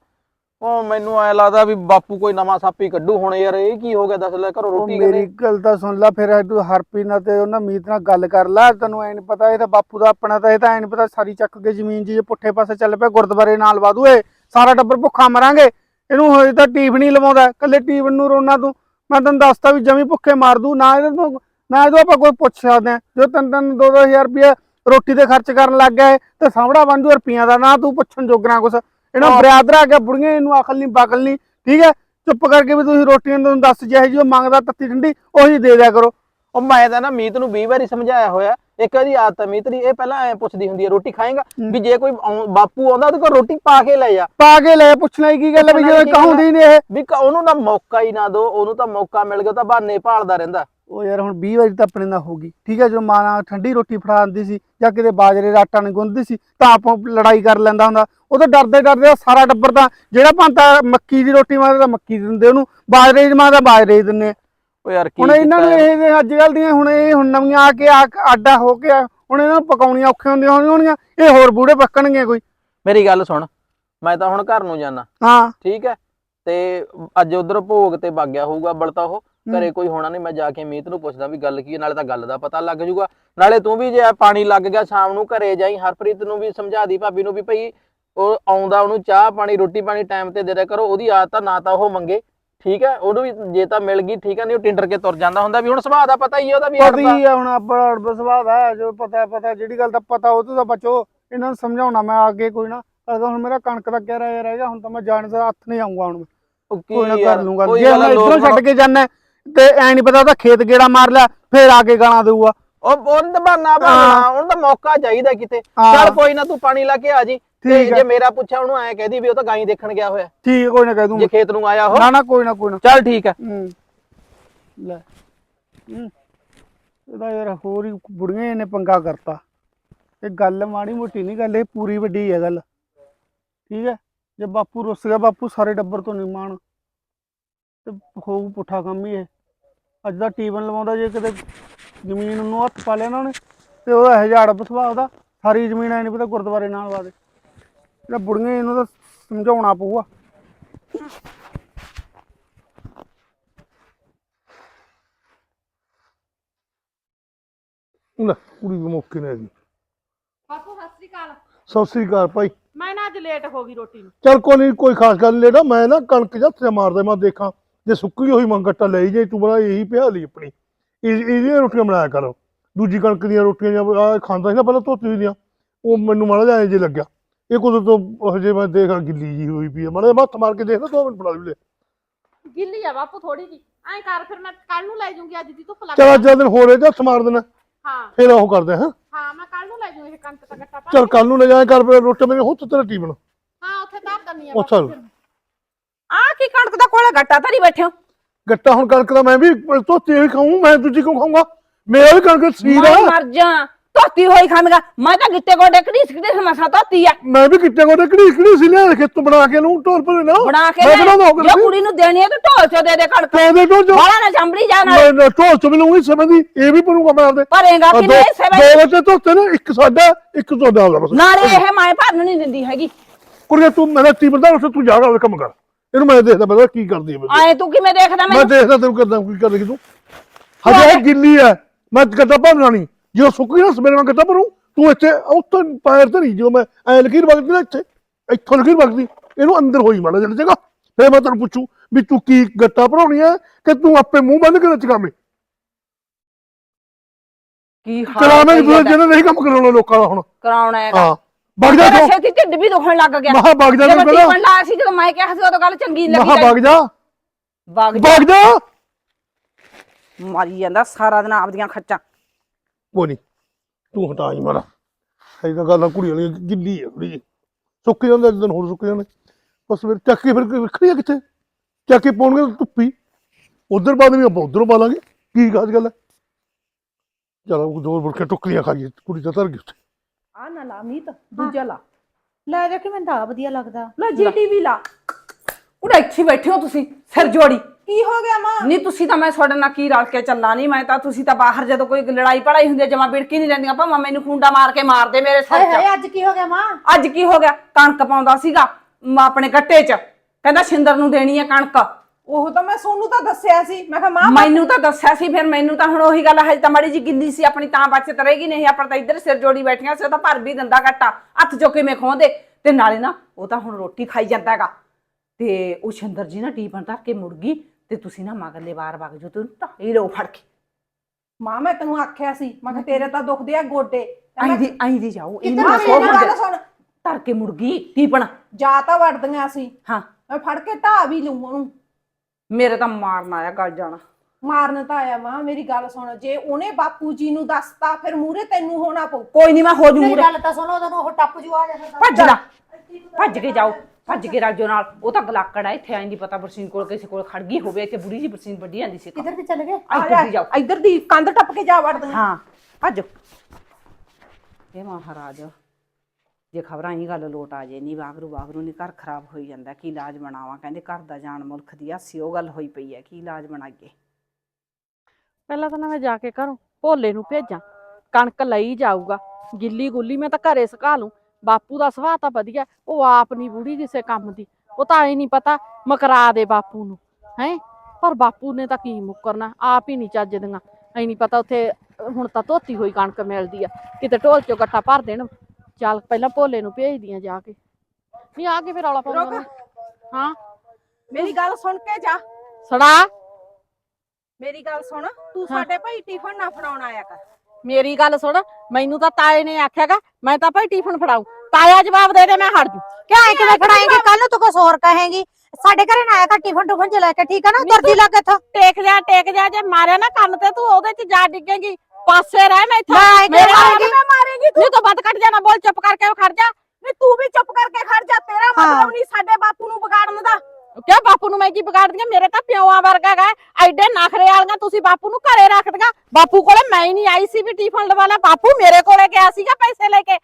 ਉਹ ਮੈਨੂੰ ਐ ਲੱਗਦਾ ਵੀ ਬਾਪੂ ਕੋਈ ਨਵਾਂ ਸਾਪੀ ਕੱਢੂ ਹੁਣ ਯਾਰ ਇਹ ਕੀ ਹੋ ਗਿਆ? ਦੱਸ ਲੈ ਘਰੋਂ ਉਹ ਰੋਟੀ ਮੇਰੀ ਗੱਲ ਤਾਂ ਸੁਣ ਲੈ ਫਿਰ ਤੂੰ ਹਰਪੀ ਨਾਲ ਤੇ ਉਹਨਾਂ ਮੀਤ ਨਾਲ ਗੱਲ ਕਰ ਲੈ ਤੈਨੂੰ ਐ ਨਹੀਂ ਪਤਾ ਇਹ ਤਾਂ ਬਾਪੂ ਦਾ ਆਪਣਾ ਤਾਂ ਇਹ ਤਾਂ ਐ ਨਹੀਂ ਪਤਾ ਸਾਰੀ ਚੱਕ ਕੇ ਜ਼ਮੀਨ ਜੀ ਪੁੱਠੇ ਪਾਸੇ ਚੱਲ ਪਿਆ ਗੁਰਦੁਆਰੇ ਨਾਲ ਵਾਦੂ ਏ ਸਾਰਾ ਟੱਬਰ ਭੁੱਖਾ ਮਰਾਂਗੇ। ਇਹਨੂੰ ਹੋਏ ਤਾਂ ਟੀਫ ਨਹੀਂ ਲਵਾਉਂਦਾ ਕੱਲੇ ਟੀਫਨ ਨੂੰ ਰੋਣਾ ਤੂੰ। ਮੈਂ ਤੈਨੂੰ ਦੱਸਤਾ ਵੀ ਜਮੀ ਭੁੱਖੇ ਮਾਰ ਦੂ ਨਾ ਇਹਦੇ ਤੋਂ ਨਾ ਇਹਦੋਂ ਆਪਾਂ ਕੋਈ ਪੁੱਛ ਸਕਦੇ ਹਾਂ। ਜੋ ਤਿੰਨ ਤਿੰਨ ਦੋ ਦੋ ਹਜ਼ਾਰ ਰੁਪਏ ਰੋਟੀ ਤੇ ਖਰਚ ਕਰਨ ਲੱਗ ਗਿਆ ਏ, ਤੇ ਸਾਹਮਣਾ ਬਣ ਜੂ ਰੁਪਈਆਂ ਦਾ ਨਾ ਤੂੰ ਪੁੱਛਣ ਜੋਗਣਾ ਕੁਛ। ਇਹਨਾਂ। ਬਰਾਦਰਾ ਕੇ ਬੁੜੀਆਂ ਇਹਨੂੰ ਅਕਲ ਨਹੀਂ ਬਕਲ ਨਹੀਂ। ਠੀਕ ਹੈ? ਚੁੱਪ ਕਰਕੇ ਵੀ ਤੁਸੀਂ ਰੋਟੀਆਂ ਨੂੰ ਦੱਸ ਜਿਹੇ ਜੀ ਉਹ ਮੰਗਦਾ ਤੱਤੀ ਠੰਡੀ ਉਹੀ ਦੇ ਦਿਆ ਕਰੋ। ਉਹ ਮੈਂ ਤਾਂ ਨਾ ਮੀਤ ਨੂੰ 20 ਵਾਰੀ ਸਮਝਾਇਆ ਹੋਇਆ। ਇੱਕ ਇਹਦੀ ਆਦਤ ਹੈ ਮੀਤ ਦੀ ਇਹ ਪਹਿਲਾਂ ਐ ਪੁੱਛਦੀ ਹੁੰਦੀ ਹੈ ਰੋਟੀ ਖਾਏਗਾ? ਹੂੰ। ਵੀ ਜੇ ਕੋਈ ਬਾਪੂ ਆਉਂਦਾ ਉਹਦੇ ਕੋਲ ਰੋਟੀ ਪਾ ਕੇ ਲੈ ਜਾ। ਪਾ ਕੇ ਲੈ ਪੁੱਛਣਾ ਹੀ ਕੀ ਗੱਲ ਹੈ ਵੀ ਪੁੱਛਣਾ ਹੀ ਜਦੋਂ ਕੀ ਗੱਲ ਕਹੂੰਦੀ ਨਹੀਂ ਇਹ। ਵੀ ਉਹਨੂੰ ਨਾ ਮੌਕਾ ਹੀ ਨਾ ਦਿਓ ਉਹਨੂੰ ਤਾਂ ਮੌਕਾ ਮਿਲ ਗਿਆ ਤਾਂ ਬਹਾਨੇ ਭਾਲਦਾ ਰਹਿੰਦਾ। ਉਹ ਯਾਰ ਹੁਣ 20 ਵਾਰੀ ਤਾਂ ਆਪਣੇ ਨਾਲ ਹੋਗੀ ਠੀਕ ਹੈ ਜਦੋਂ ਮਾਂ ਨਾਲ ਠੰਡੀ ਰੋਟੀ ਫੜਾ ਦਿੰਦੀ ਸੀ ਜਾਂ ਕਿਤੇ ਬਾਜਰੇ ਦਾ ਆਟਾ ਨਹੀਂ ਗੁੰਨਦੀ ਸੀ ਤਾਂ ਆਪੋ ਲੜਾਈ ਕਰ ਲੈਂਦਾ ਹੁੰਦਾ। ਉਹ ਤਾਂ ਡਰਦੇ ਡਰਦੇ ਸਾਰਾ ਟੱਬਰ ਤਾਂ ਜਿਹੜਾ ਭਾਂਤਾ ਮੱਕੀ ਦੀ ਰੋਟੀ ਮਾਂ ਤਾਂ ਮੱਕੀ ਦਿੰਦੇ ਉਹਨੂੰ ਬਾਜਰੇ ਦੀ ਮਾਂ ਤਾਂ ਬਾਜਰੇ ਦੀ ਦਿੰਦੇ ਉਹ ਯਾਰ ਕੀ ਹੁਣ ਇਹਨਾਂ ਨੂੰ? ਇਹ ਅੱਜ ਕੱਲ ਦੀਆਂ ਹੁਣ ਇਹ ਹੁਣ ਨਵੀਆਂ ਆ ਕੇ ਆਡਾ ਹੋ ਕੇ ਹੁਣ ਇਹਨਾਂ ਨੂੰ ਪਕਾਉਣੀਆਂ ਔਖੀਆਂ ਹੁੰਦੀਆਂ ਹੋਣਗੀਆਂ ਇਹ ਹੋਰ ਬੂੜੇ ਪੱਕਣਗੇ ਕੋਈ। ਮੇਰੀ ਗੱਲ ਸੁਣ ਮੈਂ ਤਾਂ ਹੁਣ ਘਰ ਨੂੰ ਜਾਣਾ ਹਾਂ। ਠੀਕ ਹੈ? ਤੇ ਅੱਜ ਉਧਰ ਭੋਗ ਤੇ ਵਗ ਗਿਆ ਹੋਊਗਾ ਬਲਤਾ ਉਹ ਘਰੇ ਕੋਈ ਹੋਣਾ ਨਹੀਂ ਮੈਂ ਜਾ ਕੇ ਮੀਤ ਨੂੰ ਪੁੱਛਦਾ ਵੀ ਗੱਲ ਕੀ ਹੈ ਨਾਲੇ ਤਾਂ ਗੱਲ ਦਾ ਪਤਾ ਲੱਗ ਜਾਊਗਾ। ਨਾਲੇ ਤੂੰ ਵੀ ਜੇ ਪਾਣੀ ਲੱਗ ਗਿਆ ਸ਼ਾਮ ਨੂੰ ਘਰੇ ਜਾਈ ਹਰਪ੍ਰੀਤ ਨੂੰ ਵੀ ਸਮਝਾ ਦੀ ਭਾਬੀ ਨੂੰ ਵੀ ਭਈ ਉਹ ਆਉਂਦਾ ਉਹਨੂੰ ਚਾਹ ਪਾਣੀ ਰੋਟੀ ਪਾਣੀ ਟਾਈਮ ਤੇ ਦੇ ਦਿਆ ਕਰੋ ਉਹਦੀ ਆਦਤ ਆ ਨਾ ਤਾਂ ਉਹ ਮੰਗੇ ਠੀਕ ਹੈ? ਉਹਨੂੰ ਵੀ ਜੇ ਤਾਂ ਮਿਲ ਗਈ ਠੀਕ ਹੈ ਨਹੀਂ ਉਹ ਟਿੰਡਰ ਕੇ ਤੁਰ ਜਾਂਦਾ ਹੁੰਦਾ ਵੀ ਹੁਣ ਸੁਭਾਅ ਦਾ ਪਤਾ ਹੀ ਹੈ ਉਹਦਾ ਵੀ ਪਤਾ ਹੀ ਆ ਹੁਣ ਆਪਣਾ ਬਸਵਾ ਦਾ ਜੋ ਪਤਾ ਪਤਾ ਜਿਹੜੀ ਗੱਲ ਦਾ ਪਤਾ ਉਹ ਤੋਂ ਤਾਂ ਬਚੋ। ਇਹਨਾਂ ਨੂੰ ਸਮਝਾਉਣਾ ਮੈਂ ਅੱਗੇ ਕੋਈ ਨਾ। ਅਗਰ ਹੁਣ ਮੇਰਾ ਕਣਕ ਦਾ ਕਹਿ ਰਿਹਾ ਰਹਿ ਗਿਆ ਹੁਣ ਤਾਂ ਮੈਂ ਜਾਣ ਦਾ ਹੱਥ ਨਹੀਂ ਆਉਂਗਾ ਹੁਣ ਕੋਈ ਨਾ ਕਰ ਲੂੰਗਾ। ਜੇ ਮੈਂ ਇਧਰੋਂ ਛੱਡ ਕੇ ਜਾਣਾ ਤੇ ਐ ਨਹੀਂ ਪਤਾ ਉਹਦਾ ਖੇਤ ਗੇੜਾ ਮਾਰ ਲਿਆ ਫੇਰ ਆ ਕੇ ਗਾਣਾ ਦੇਊਗਾ। ਉਹ ਉਹਨੂੰ ਤਾਂ ਬਹਾਨਾ ਬਹਾਨਾ ਉਹਨੂੰ ਤਾਂ ਮੌਕਾ ਚਾਹੀਦਾ ਕਿਤੇ। ਹਾਂ। ਚੱਲ ਕੋਈ ਨਾ ਤੂੰ ਪਾਣੀ ਲਾ ਕੇ ਆ ਜੀ। ਤੇ ਜੇ ਮੇਰਾ ਪੁੱਛਿਆ ਉਹਨੂੰ ਐ ਕਹਦੀ ਵੀ ਉਹ ਤਾਂ ਗਾਈ ਦੇਖਣ ਗਿਆ ਹੋਇਆ। ਠੀਕ ਕੋਈ ਨਾ ਕਹਿ ਦੂੰਗਾ। ਜੇ ਖੇਤ ਨੂੰ ਆਇਆ ਉਹ। ਨਾ ਨਾ ਕੋਈ ਨਾ ਕੋਈ ਨਾ। ਚੱਲ ਠੀਕ ਹੈ। ਹੂੰ। ਲੈ। ਹੂੰ। ਇਹਦਾ ਯਾਰ ਹੋਰ ਹੀ ਬੁੜੀਆਂ ਨੇ ਪੰਗਾ ਕਰਤਾ। ਇਹ ਗੱਲ ਮਾੜੀ ਮੋਟੀ ਨਹੀਂ ਗੱਲ ਇਹ ਪੂਰੀ ਵੱਡੀ ਹੈ ਗੱਲ। ਠੀਕ ਹੈ? ਜੇ ਬਾਪੂ ਰੁੱਸ ਗਿਆ ਬਾਪੂ ਸਾਰੇ ਡੱਬਰ ਤੋਂ ਨਹੀਂ ਮਾਣ। ਤੇ ਹੋਊ ਪੁੱਠਾ ਕੰਮ ਹੀ ਇਹ। ਅੱਜ ਦਾ ਟੀਵਨ ਲਵਾਉਂਦਾ ਜੇ ਕਿਤੇ ਜ਼ਮੀਨ ਨੂੰ ਹੱਥ ਪਾ ਲਿਆ ਨਾ ਉਹਨੇ ਤੇ ਉਹਦਾ ਹਜ਼ਾਰ ਬਸਵਾ ਉਹਦਾ। ਸਾਰੀ ਜ਼ਮੀਨ ਐ ਨਹੀਂ ਪਤਾ ਗੁਰਦੁਆਰੇ ਨਾਲ ਵਾਦੇ। ਜਿਹੜਾ ਬੁੜੀਆਂ ਇਹਨੂੰ ਤਾਂ ਸਮਝਾਉਣਾ ਪਊਗਾ। ਲੈ ਕੁੜੀ ਦੇ ਮੌਕੇ ਨੇ ਜੀ ਬਾਪੂ ਸਤਿ ਸ੍ਰੀ ਅਕਾਲ। ਸਤਿ ਸ੍ਰੀ ਅਕਾਲ ਭਾਈ। ਮੈਂ ਨਾ ਅੱਜ ਲੇਟ ਹੋ ਗਈ ਰੋਟੀ ਨੂੰ। ਚੱਲ ਕੋਈ ਨਹੀਂ ਕੋਈ ਖਾਸ ਗੱਲ ਨਾ ਮੈਂ ਨਾ ਕਣਕ ਜੱਥ ਤੇ ਮਾਰਦਾ ਮੈਂ ਦੇਖਾਂ। ਜੇ ਸੁੱਕੀ ਹੋਈ ਮੰਗਟਾ ਲਈ ਜੇ ਤੂੰ ਬਣਾ ਇਹੀ ਪਿਆ ਲਈ ਆਪਣੀ। ਇਹ ਇਹਦੀਆਂ ਰੋਟੀਆਂ ਬਣਾਇਆ ਕਰ। ਦੂਜੀ ਕਣਕ ਦੀਆਂ ਰੋਟੀਆਂ ਜਾਂ ਖਾਂਦਾ ਸੀ ਨਾ ਪਹਿਲਾਂ ਧੋਤੀ ਦੀਆਂ। ਉਹ ਮੈਨੂੰ ਮਾੜਾ ਜਿਹਾ ਜੇ ਲੱਗਿਆ। ਇਹ ਕੁਝ ਤੋਂ ਉਹ ਜੇ ਮੈਂ ਦੇਖਾਂ ਗਿੱਲੀ ਜੀ ਹੋਈ ਪਈ ਹੈ ਮਾੜਾ ਜਿਹਾ ਹੱਥ ਮਾਰ ਕੇ ਦੇਖ ਨਾ ਦੋ ਮਿੰਟ ਬਣਾ ਲੈ ਗਿੱਲੀ ਆ ਬਾਪੂ ਥੋੜੀ ਜੀ ਐਂ ਕਰ ਫਿਰ ਮੈਂ ਕੱਲ ਨੂੰ ਲੈ ਜਾਊਂਗੀ ਅੱਜ ਦੀ ਧੁੱਪ ਲੱਗ ਚਲ ਅੱਜ ਦਾ ਦਿਨ ਹੋ ਰਿਹਾ ਜੇ ਹੱਥ ਮਾਰ ਦੇਣਾ। ਹਾਂ। ਫਿਰ ਉਹ ਕਰਦੇ ਹਾਂ। ਹਾਂ ਮੈਂ ਕੱਲ ਨੂੰ ਲੈ ਜਾਊਂਗੀ ਇਹ ਕਣਕ ਦਾ ਗੱਟਾ ਪਾ ਚਲ ਕੱਲ ਨੂੰ ਲੈ ਜਾਇਆ ਕਰ ਫਿਰ ਰੋਟੀ ਮੇਰੇ ਹੁੱਤ ਤੇਰਾ ਟੀਵਨ ਹਾਂ ਉੱਥੇ ਧਰ ਦਨੀ ਆ ਚੱਲ। ਆ ਕੀ ਕਣਕ ਦਾ ਕੋਲੇ ਗੱਟਾ ਧਰੀ ਬੈਠੇ ਹੋ? ਗੱਟਾ ਹੁਣ ਕਣਕ ਦਾ ਮੈਂ ਵੀ ਧੋਤੀ ਹੋਈ ਖਾਊਂ ਮੈਂ ਦੂਜੀ ਕਿਉਂ ਖਾਊਂਗਾ? ਮੇਰਾ ਵੀ ਕਣਕ ਸੀਰ ਮੈਂ ਆ। ਮਰ ਜਾ। ਧੋਤੀ ਹੋਈ ਖਾਂਗਾ ਮੈਂ ਤਾਂ ਗਿੱਟੇ ਗੋਡੇ ਕੜੀਸ ਕੜੀਸ ਮਸਾ ਧੋਤੀ ਆ। ਮੈਂ ਵੀ ਕਿੱਤੇ ਕੋਲ ਕਿਹੜੀ ਕਿਹੜੀ ਸੀ ਲੈ ਕੇ ਤੂੰ ਬਣਾ ਕੇ ਲਊਂ ਢੋਲ ਪਰ ਨਾ ਬਣਾ ਕੇ ਮੈਂ ਲੈ, ਬਣਾਉਂਦਾ ਹੋਊਗਾ ਜੋ ਕੁੜੀ ਨੂੰ ਦੇਣੀ ਹੈ ਤੇ ਢੋਲ ਚੋ ਦੇ ਦੇ ਕਣਕ। ਤੇ ਦੇ ਢੋਲ ਬਾਲਾ ਨਾ ਚੰਬੜੀ ਜਾ ਨਾਲ। ਮੈਂ ਨਾ ਢੋਲ ਚ ਮਿਲੂੰਗੀ ਸਮਝਦੀ ਇਹ ਵੀ ਬਣੂਗਾ ਮੈਂ ਆਪਦੇ। ਭਰੇਗਾ ਆਹ ਕਿੰਨੇ ਦੋ ਹਿੱਸੇ ਵਿੱਚ ਦੋ ਵਜੇ ਧੋਤੇ ਨਾ ਇੱਕ ਸਾਡਾ ਇੱਕ ਤੁਹਾਡਾ ਆਉਂਦਾ ਬਸ। ਨਾਲੇ ਇਹ ਮੈਂ ਭਰਨ ਨਹੀਂ ਦਿੰਦੀ ਹੈਗੀ। ਕੁੜੀਏ ਤੂੰ ਮੇਰਾ ਟੀਮ ਦਾ ਉੱਥੇ ਤੂੰ ਜਾ ਕੇ ਕੰਮ ਕਰ। ਇਹਨੂੰ ਮੈਂ ਦੇਖਦਾ ਪਤਾ ਕੀ ਕਰਦੀ ਹੈ ਬੰਦੇ ਆਏ ਤੂੰ ਕਿਵੇਂ ਦੇਖਦਾ ਮੈਂ ਮੈਨੂੰ ਦੇਖਦਾ ਤੈਨੂੰ ਕਰਦਾ ਕੀ ਕਰਦੀ ਤੂੰ। ਹਜੇ ਇਹ ਗਿੱਲੀ ਹੈ ਮੈਂ ਗੱਦਾ ਭਰਨਾ ਨਹੀਂ ਜਦੋਂ ਸੁੱਕ ਨਾ ਸਵੇਰੇ ਮੈਂ ਗੱਦਾ ਭਰੂ? ਤੂੰ ਇੱਥੇ ਉੱਥੇ ਪੈਰ ਤੇ ਨਹੀਂ ਜਦੋਂ ਮੈਂ ਐ ਲਕੀਰ ਵਗਦੀ ਨਾ ਇੱਥੇ। ਇੱਥੋਂ ਲਕੀਰ ਵਗਦੀ। ਇਹਨੂੰ ਅੰਦਰ ਹੋਈ ਮਾੜਾ ਜਿਹੜੀ ਜਗ੍ਹਾ। ਫਿਰ ਮੈਂ ਤੈਨੂੰ ਪੁੱਛੂ ਵੀ ਤੂੰ ਕੀ ਗੱਟਾ ਭਰਾਉਣੀ ਹੈ ਕਿ ਤੂੰ ਆਪੇ ਮੂੰਹ ਬੰਦ ਕੇ ਚਕਾਵੇਂ ਕੀ ਚਲਾਵੇਂ ਦੂਜੇ ਜਿਹਨੇ ਨਹੀਂ ਕੰਮ ਕਰਾਉਣਾ ਲੋਕਾਂ ਦਾ ਹੁਣ। ਕਰਾਉਣਾ ਹੈਗਾ। ਹਾਂ ਵਗ ਜਾ ਤੂੰ ਛੇਤੀ ਢਿੱਡ ਵੀ ਦੁਖਣ ਲੱਗ ਗਿਆ। ਮਹਾ ਵਗ ਜਾ ਜਦੋਂ ਤੂੰ ਪਹਿਲਾਂ। ਟੀਵਨ ਲਾਇਆ ਸੀ ਜਦੋਂ ਮੈਂ ਕਿਹਾ ਸੀ ਉਦੋਂ ਗੱਲ ਚੰਗੀ ਨਹੀਂ ਮਹਾ ਲੱਗੀ ਵਗ ਜਾ। ਵਗ ਜਾ। ਵਗ ਜਾ। ਮਾਰੀ ਜਾਂਦਾ ਸਾਰਾ ਦਿਨ ਆਪਦੀਆਂ ਖੱਚਾਂ ਕੋਈ ਨਹੀਂ ਤੂੰ ਹਟਾ ਹੀ ਮਾਰਾ ਐਂ ਤਾਂ ਗੱਲ ਆ ਕੁੜੀ ਵਾਲੀ ਗਿੱਲੀ ਆ ਥੋੜੀ ਜਿਹੀ ਸੁੱਕ ਜਾਂਦਾ ਜਦੋਂ ਹੋਰ ਸੁੱਕ ਜਾਂਦੇ। ਬਸ ਫਿਰ ਚੱਕ ਕੇ ਫਿਰ ਰੱਖਣੀ ਆ ਕਿੱਥੇ? ਚੱਕ ਕੇ ਪਾਉਣਗੇ ਧੁੱਪੀ। ਉਧਰ ਪਾ ਦੇਣੀ ਆਪਾਂ ਉਧਰੋਂ ਪਾ ਲਾਂਗੇ। ਕੀ ਖਾਸ ਗੱਲ ਹੈ ਚਲੋ ਦੋ ਬੁਰਕੇ ਟੁਕਲੀਆਂ ਖਾਈਏ ਕੁੜੀ ਤਾਂ ਤਰ ਗਈ ਉੱਥੇ। ਆ ਨਾ ਲਾ ਮੀਤ ਦੂਜਾ ਲਾ। ਲੈ ਜਾ ਕੇ ਮੈਨੂੰ ਤਾਂ ਆਪ ਵਧੀਆ ਲੱਗਦਾ। ਲੈ ਜੀਟੀਵੀ ਲਾ। ਉੜਾ ਇੱਥੇ ਬੈਠੇ ਹੋ ਤੁਸੀਂ ਸਿਰ ਜੋੜੀ। ਕੀ ਹੋ ਗਿਆ ਮਾਂ? ਨਹੀਂ ਤੁਸੀਂ ਤਾਂ ਮੈਂ ਤੁਹਾਡੇ ਨਾਲ ਕੀ ਰਲ ਕੇ ਚੱਲਣਾ? ਨਹੀਂ ਮੈਂ ਤਾਂ ਤੁਸੀਂ ਤਾਂ ਬਾਹਰ ਜਦੋਂ ਕੋਈ ਲੜਾਈ ਪੜਾਈ ਹੁੰਦੀ ਹੈ ਜਮਾ ਬਿੜਕੀ ਨਹੀਂ ਲੈਂਦੀਆਂ ਭਾਵੇਂ ਮੈਨੂੰ ਖੁੰਡਾ ਮਾਰ ਕੇ ਮਾਰ ਦੇ ਮੇਰੇ ਸਿਰ 'ਚ। ਹਾਏ ਅੱਜ ਕੀ ਹੋ ਗਿਆ ਮਾਂ? ਅੱਜ ਕੀ ਹੋ ਗਿਆ? ਕਣਕ ਪਾਉਂਦਾ ਸੀਗਾ ਮ- ਆਪਣੇ ਗੱਟੇ 'ਚ। ਕਹਿੰਦਾ ਸ਼ਿੰਦਰ ਨੂੰ ਦੇਣੀ ਹੈ ਕਣਕ। ਉਹ ਤਾਂ ਮੈਂ ਸੋਨੂੰ ਤਾਂ ਦੱਸਿਆ ਸੀ। ਮੈਂ ਕਿਹਾ ਮਾਂ ਮੈਨੂੰ ਤਾਂ ਦੱਸਿਆ ਸੀ ਫਿਰ ਮੈਨੂੰ ਤਾਂ ਹੁਣ ਉਹੀ ਗੱਲ ਹਜੇ ਤਾਂ ਮਾੜੀ ਜੀ ਗਿੱਲੀ ਸੀ ਆਪਣੀ ਤਾਂ ਬਚਤ ਰਹੇਗੀ ਨਹੀਂ ਆਪਾਂ ਤਾਂ ਇੱਧਰ ਸਿਰ ਜੋੜੀ ਬੈਠੀਆਂ ਸੀ ਉਹ ਤਾਂ ਭਰ ਵੀ ਦਿੰਦਾ ਘਾਟਾ ਹੱਥ ਕੇ ਮੈਂ ਖੋਹਦੇ? ਤੇ ਨਾਲੇ ਨਾ ਉਹ ਤਾਂ ਹੁਣ ਰੋਟੀ ਖਾਈ ਜਾਂਦਾ ਹੈਗਾ। ਤੇ ਉਹ ਸ਼ਿੰਦਰ ਜੀ ਨਾ ਟੀਪਨ ਧਰ ਕੇ ਮੁੜ ਗਈ ਤੇ ਤੁਸੀਂ ਨਾ ਮਗਰਲੇ ਵਾਰ ਵਗ ਜੋ ਤੂੰ ਤਾਂ ਹੀ ਲੋ ਫੜ ਕੇ। ਮਾਂ ਮੈਂ ਤੈਨੂੰ ਆਖਿਆ ਸੀ ਮੈਂ ਕਿਹਾ ਤੇਰੇ ਤਾਂ ਦੁਖਦੇ ਆ ਗੋਡੇ। ਤੇ ਮੈਂ ਆਈ ਦੀ ਆਈ ਦੀ ਜਾਓ ਕਿੱਧਰ ਇਹਨੂੰ ਨਾ ਮੇਰੀ ਗੱਲ ਸੁਣ। ਧਰ ਕੇ ਮੁੜ ਗਈ ਟੀਪਣ ਜਾ ਤਾਂ ਵੜਦੀਆਂ ਸੀ। ਹਾਂ। ਮੈਂ ਫੜ ਕੇ ਢਾ ਵੀ ਲੂੰ ਉਹਨੂੰ। ਮੇਰੇ ਤਾਂ ਮਾਰਨ ਆਇਆ ਗੱਲ ਜਾਣਾ। ਮਾਰਨ ਤਾਂ ਆਇਆ ਮਾਂ ਮੇਰੀ ਗੱਲ ਸੁਣ ਜੇ ਉਹਨੇ ਬਾਪੂ ਜੀ ਨੂੰ ਦੱਸਤਾ ਫਿਰ ਮੂਰੇ ਤੈਨੂੰ ਹੋਣਾ ਪਊ। ਕੋਈ ਨਹੀਂ ਮੈਂ ਹੋ ਜੂ ਮੇਰੀ। ਗੱਲ ਤਾਂ ਸੁਣੋ ਉਦੋਂ ਉਹ ਟੱਪ ਜੂ ਆ ਜਾਂਦਾ ਭੱਜ ਜਾ। ਭੱਜ ਕੇ ਜਾਓ। ਭੱਜ ਕੇ ਰਾਜੋ ਨਾਲ। ਉਹ ਤਾਂ ਗਲਾਕੜ ਆ ਇੱਥੇ ਆਈ ਨਹੀਂ ਪਤਾ ਬਰਸੀਨ ਕੋਲ ਕਿਸੇ ਕੋਲ ਖੜ ਗਈ ਹੋਵੇ ਇੱਥੇ ਬੁੜੀ ਜੀ ਬਰਸੀਨ ਵੱਡੀ ਜਾਂਦੀ ਸੀ। ਕਿੱਧਰ ਤੇ ਚਲੇ ਗਏ? ਆ ਇੱਧਰ ਦੀ ਜਾਓ। ਇੱਧਰ ਦੀ ਕੰਧ ਟੱਪ ਕੇ ਜਾ ਵੜਦੀਆਂ ਹਾਂ ਭੱਜ। ਇਹ ਮਹਾਰਾਜ ਜੇ ਖਬਰਾਂ ਹੀ ਗੱਲ ਲੋਟ ਆ ਜੇ ਨਹੀਂ ਵਾਗਰੂ ਵਾਗਰੂ ਨਹੀਂ ਘਰ ਖਰਾਬ ਹੋਈ ਜਾਂਦਾ ਕੀ ਇਲਾਜ ਬਣਾਵਾਂ? ਕਹਿੰਦੇ ਘਰ ਦਾ ਜਾਨ ਮੁਲਕ ਦੀ ਹਾਸੀ ਉਹ ਗੱਲ ਹੋਈ ਪਈ ਹੈ ਕੀ ਇਲਾਜ ਬਣਾਈਏ? ਪਹਿਲਾਂ ਤਾਂ ਨਾ ਮੈਂ ਜਾ ਕੇ ਘਰੋਂ ਭੋਲੇ ਨੂੰ ਭੇਜਾਂ ਕਣਕ ਲਈ ਜਾਊਗਾ ਗਿੱਲੀ ਗੁੱਲੀ ਮੈਂ ਤਾਂ ਘਰੇ ਸੁਕਾ ਲੂੰ। ਬਾਪੂ ਦਾ ਸੁਭਾਅ ਤਾਂ ਵਧੀਆ ਉਹ ਆਪ ਨਹੀਂ ਬੁੜੀ ਕਿਸੇ ਕੰਮ ਦੀ ਉਹ ਤਾਂ ਐ ਨਹੀਂ ਪਤਾ ਮਕਰਾ ਦੇ ਬਾਪੂ ਨੂੰ ਹੈ? ਪਰ ਬਾਪੂ ਨੇ ਤਾਂ ਕੀ ਮੁੱਕਰਨਾ ਆਪ ਹੀ ਨਹੀਂ ਚੱਜਦੀਆਂ ਐ ਨਹੀਂ ਪਤਾ ਉੱਥੇ ਹੁਣ ਤਾਂ ਧੋਤੀ ਹੋਈ ਕਣਕ ਮਿਲਦੀ ਆ ਕਿਤੇ ਢੋਲ ਚੋਂ ਗੱਟਾ ਭਰ ਦੇਣ ਚੱਲ ਪਹਿਲਾਂ ਭੋਲੇ ਨੂੰ ਭੇਜਦੀਆਂ ਜਾ ਕੇ। ਨਹੀਂ ਆ ਕੇ ਫਿਰ ਰੌਲਾ ਪਾਉਂਦਾ। ਹਾਂ? ਮੇਰੀ ਗੱਲ ਸੁਣ ਕੇ ਜਾ। ਸੜਾ। ਮੇਰੀ ਗੱਲ ਸੁਣ ਤੂੰ ਸਾਡੇ ਭਾਈ ਟਿਫਨ ਨਾ ਫੜਾਉਣ ਆਇਆ ਕਰ। ਮੇਰੀ ਗੱਲ ਸੁਣ ਮੈਨੂੰ ਤਾਂ ਤਾਏ ਨੇ ਆਖਿਆਗਾ ਮੈਂ ਤਾਂ ਭਾਈ ਟਿਫਨ ਫੜਾਉ ਤਾਇਆ ਜਵਾਬ ਦੇ ਦੇ ਮੈਂ ਹਟ ਜੂ। ਕਿਆ ਐ ਕਿਵੇਂ ਫੜਾਏਂਗੇ? ਕੱਲ ਨੂੰ ਤੂੰ ਕੁਛ ਹੋਰ ਕਹੇਂਗੀ। ਸਾਡੇ ਘਰੇ ਨਾ ਆਇਆ ਕਰ ਟਿਫਨ ਟੁਫਨ ਚ ਲੈ ਕੇ ਠੀਕ ਆ ਨਾ? ਕਰਦੀ ਲੱਗ ਇੱਥੋਂ। ਟੇਕ ਜਾ ਟੇਕ ਜਾ ਜੇ ਮਾਰਿਆ ਨਾ ਕੰਨ ਤੇ ਤੂੰ ਉਹਦੇ ਚ ਜਾ ਡਿੱਗੇਗੀ। ਪਾਸੇ ਰਹਿ ਮੈਂ ਇੱਥੇ। ਮੈਂ ਮੇਰੇ ਨਾਲ ਮਾਰੇਗੀ? ਕਿਵੇਂ ਮਾਰੇਗੀ ਤੂੰ? ਤਾਂ ਬੰਦ ਕੱਟ ਜਾਣਾ ਬੋਲ ਚੁੱਪ ਕਰਕੇ ਖੜ ਜਾ। ਨਹੀਂ ਤੂੰ ਵੀ ਚੁੱਪ ਕਰਕੇ ਖੜ ਜਾ ਤੇਰਾ। ਮਤਲਬ ਨਹੀਂ ਸਾਡੇ ਬਾਪੂ ਨੂੰ ਵਿਗਾੜਨ ਦਾ। ਕਿਉਂ ਬਾਪੂ ਨੂੰ ਮੈਂ ਕੀ ਵਿਗਾੜਦੀ ਆਂ? ਮੇਰੇ ਤਾਂ ਪਿਓਾਂ ਵਰਗਾ ਗਾ। ਐਡੇ ਨਖਰੇ ਵਾਲੀਆਂ ਤੁਸੀਂ ਬਾਪੂ ਨੂੰ ਘਰੇ ਰੱਖਦੀਆਂ। ਬਾਪੂ ਕੋਲੇ ਮੈਂ ਹੀ ਨਹੀਂ ਆਈ ਸੀ ਵੀ ਟਿਫਨ ਲਵਾ ਲੈ। ਬਾਪੂ ਮੇਰੇ ਕੋਲੇ ਗਿਆ ਸੀਗਾ ਪੈਸੇ ਲੈ ਕੇ।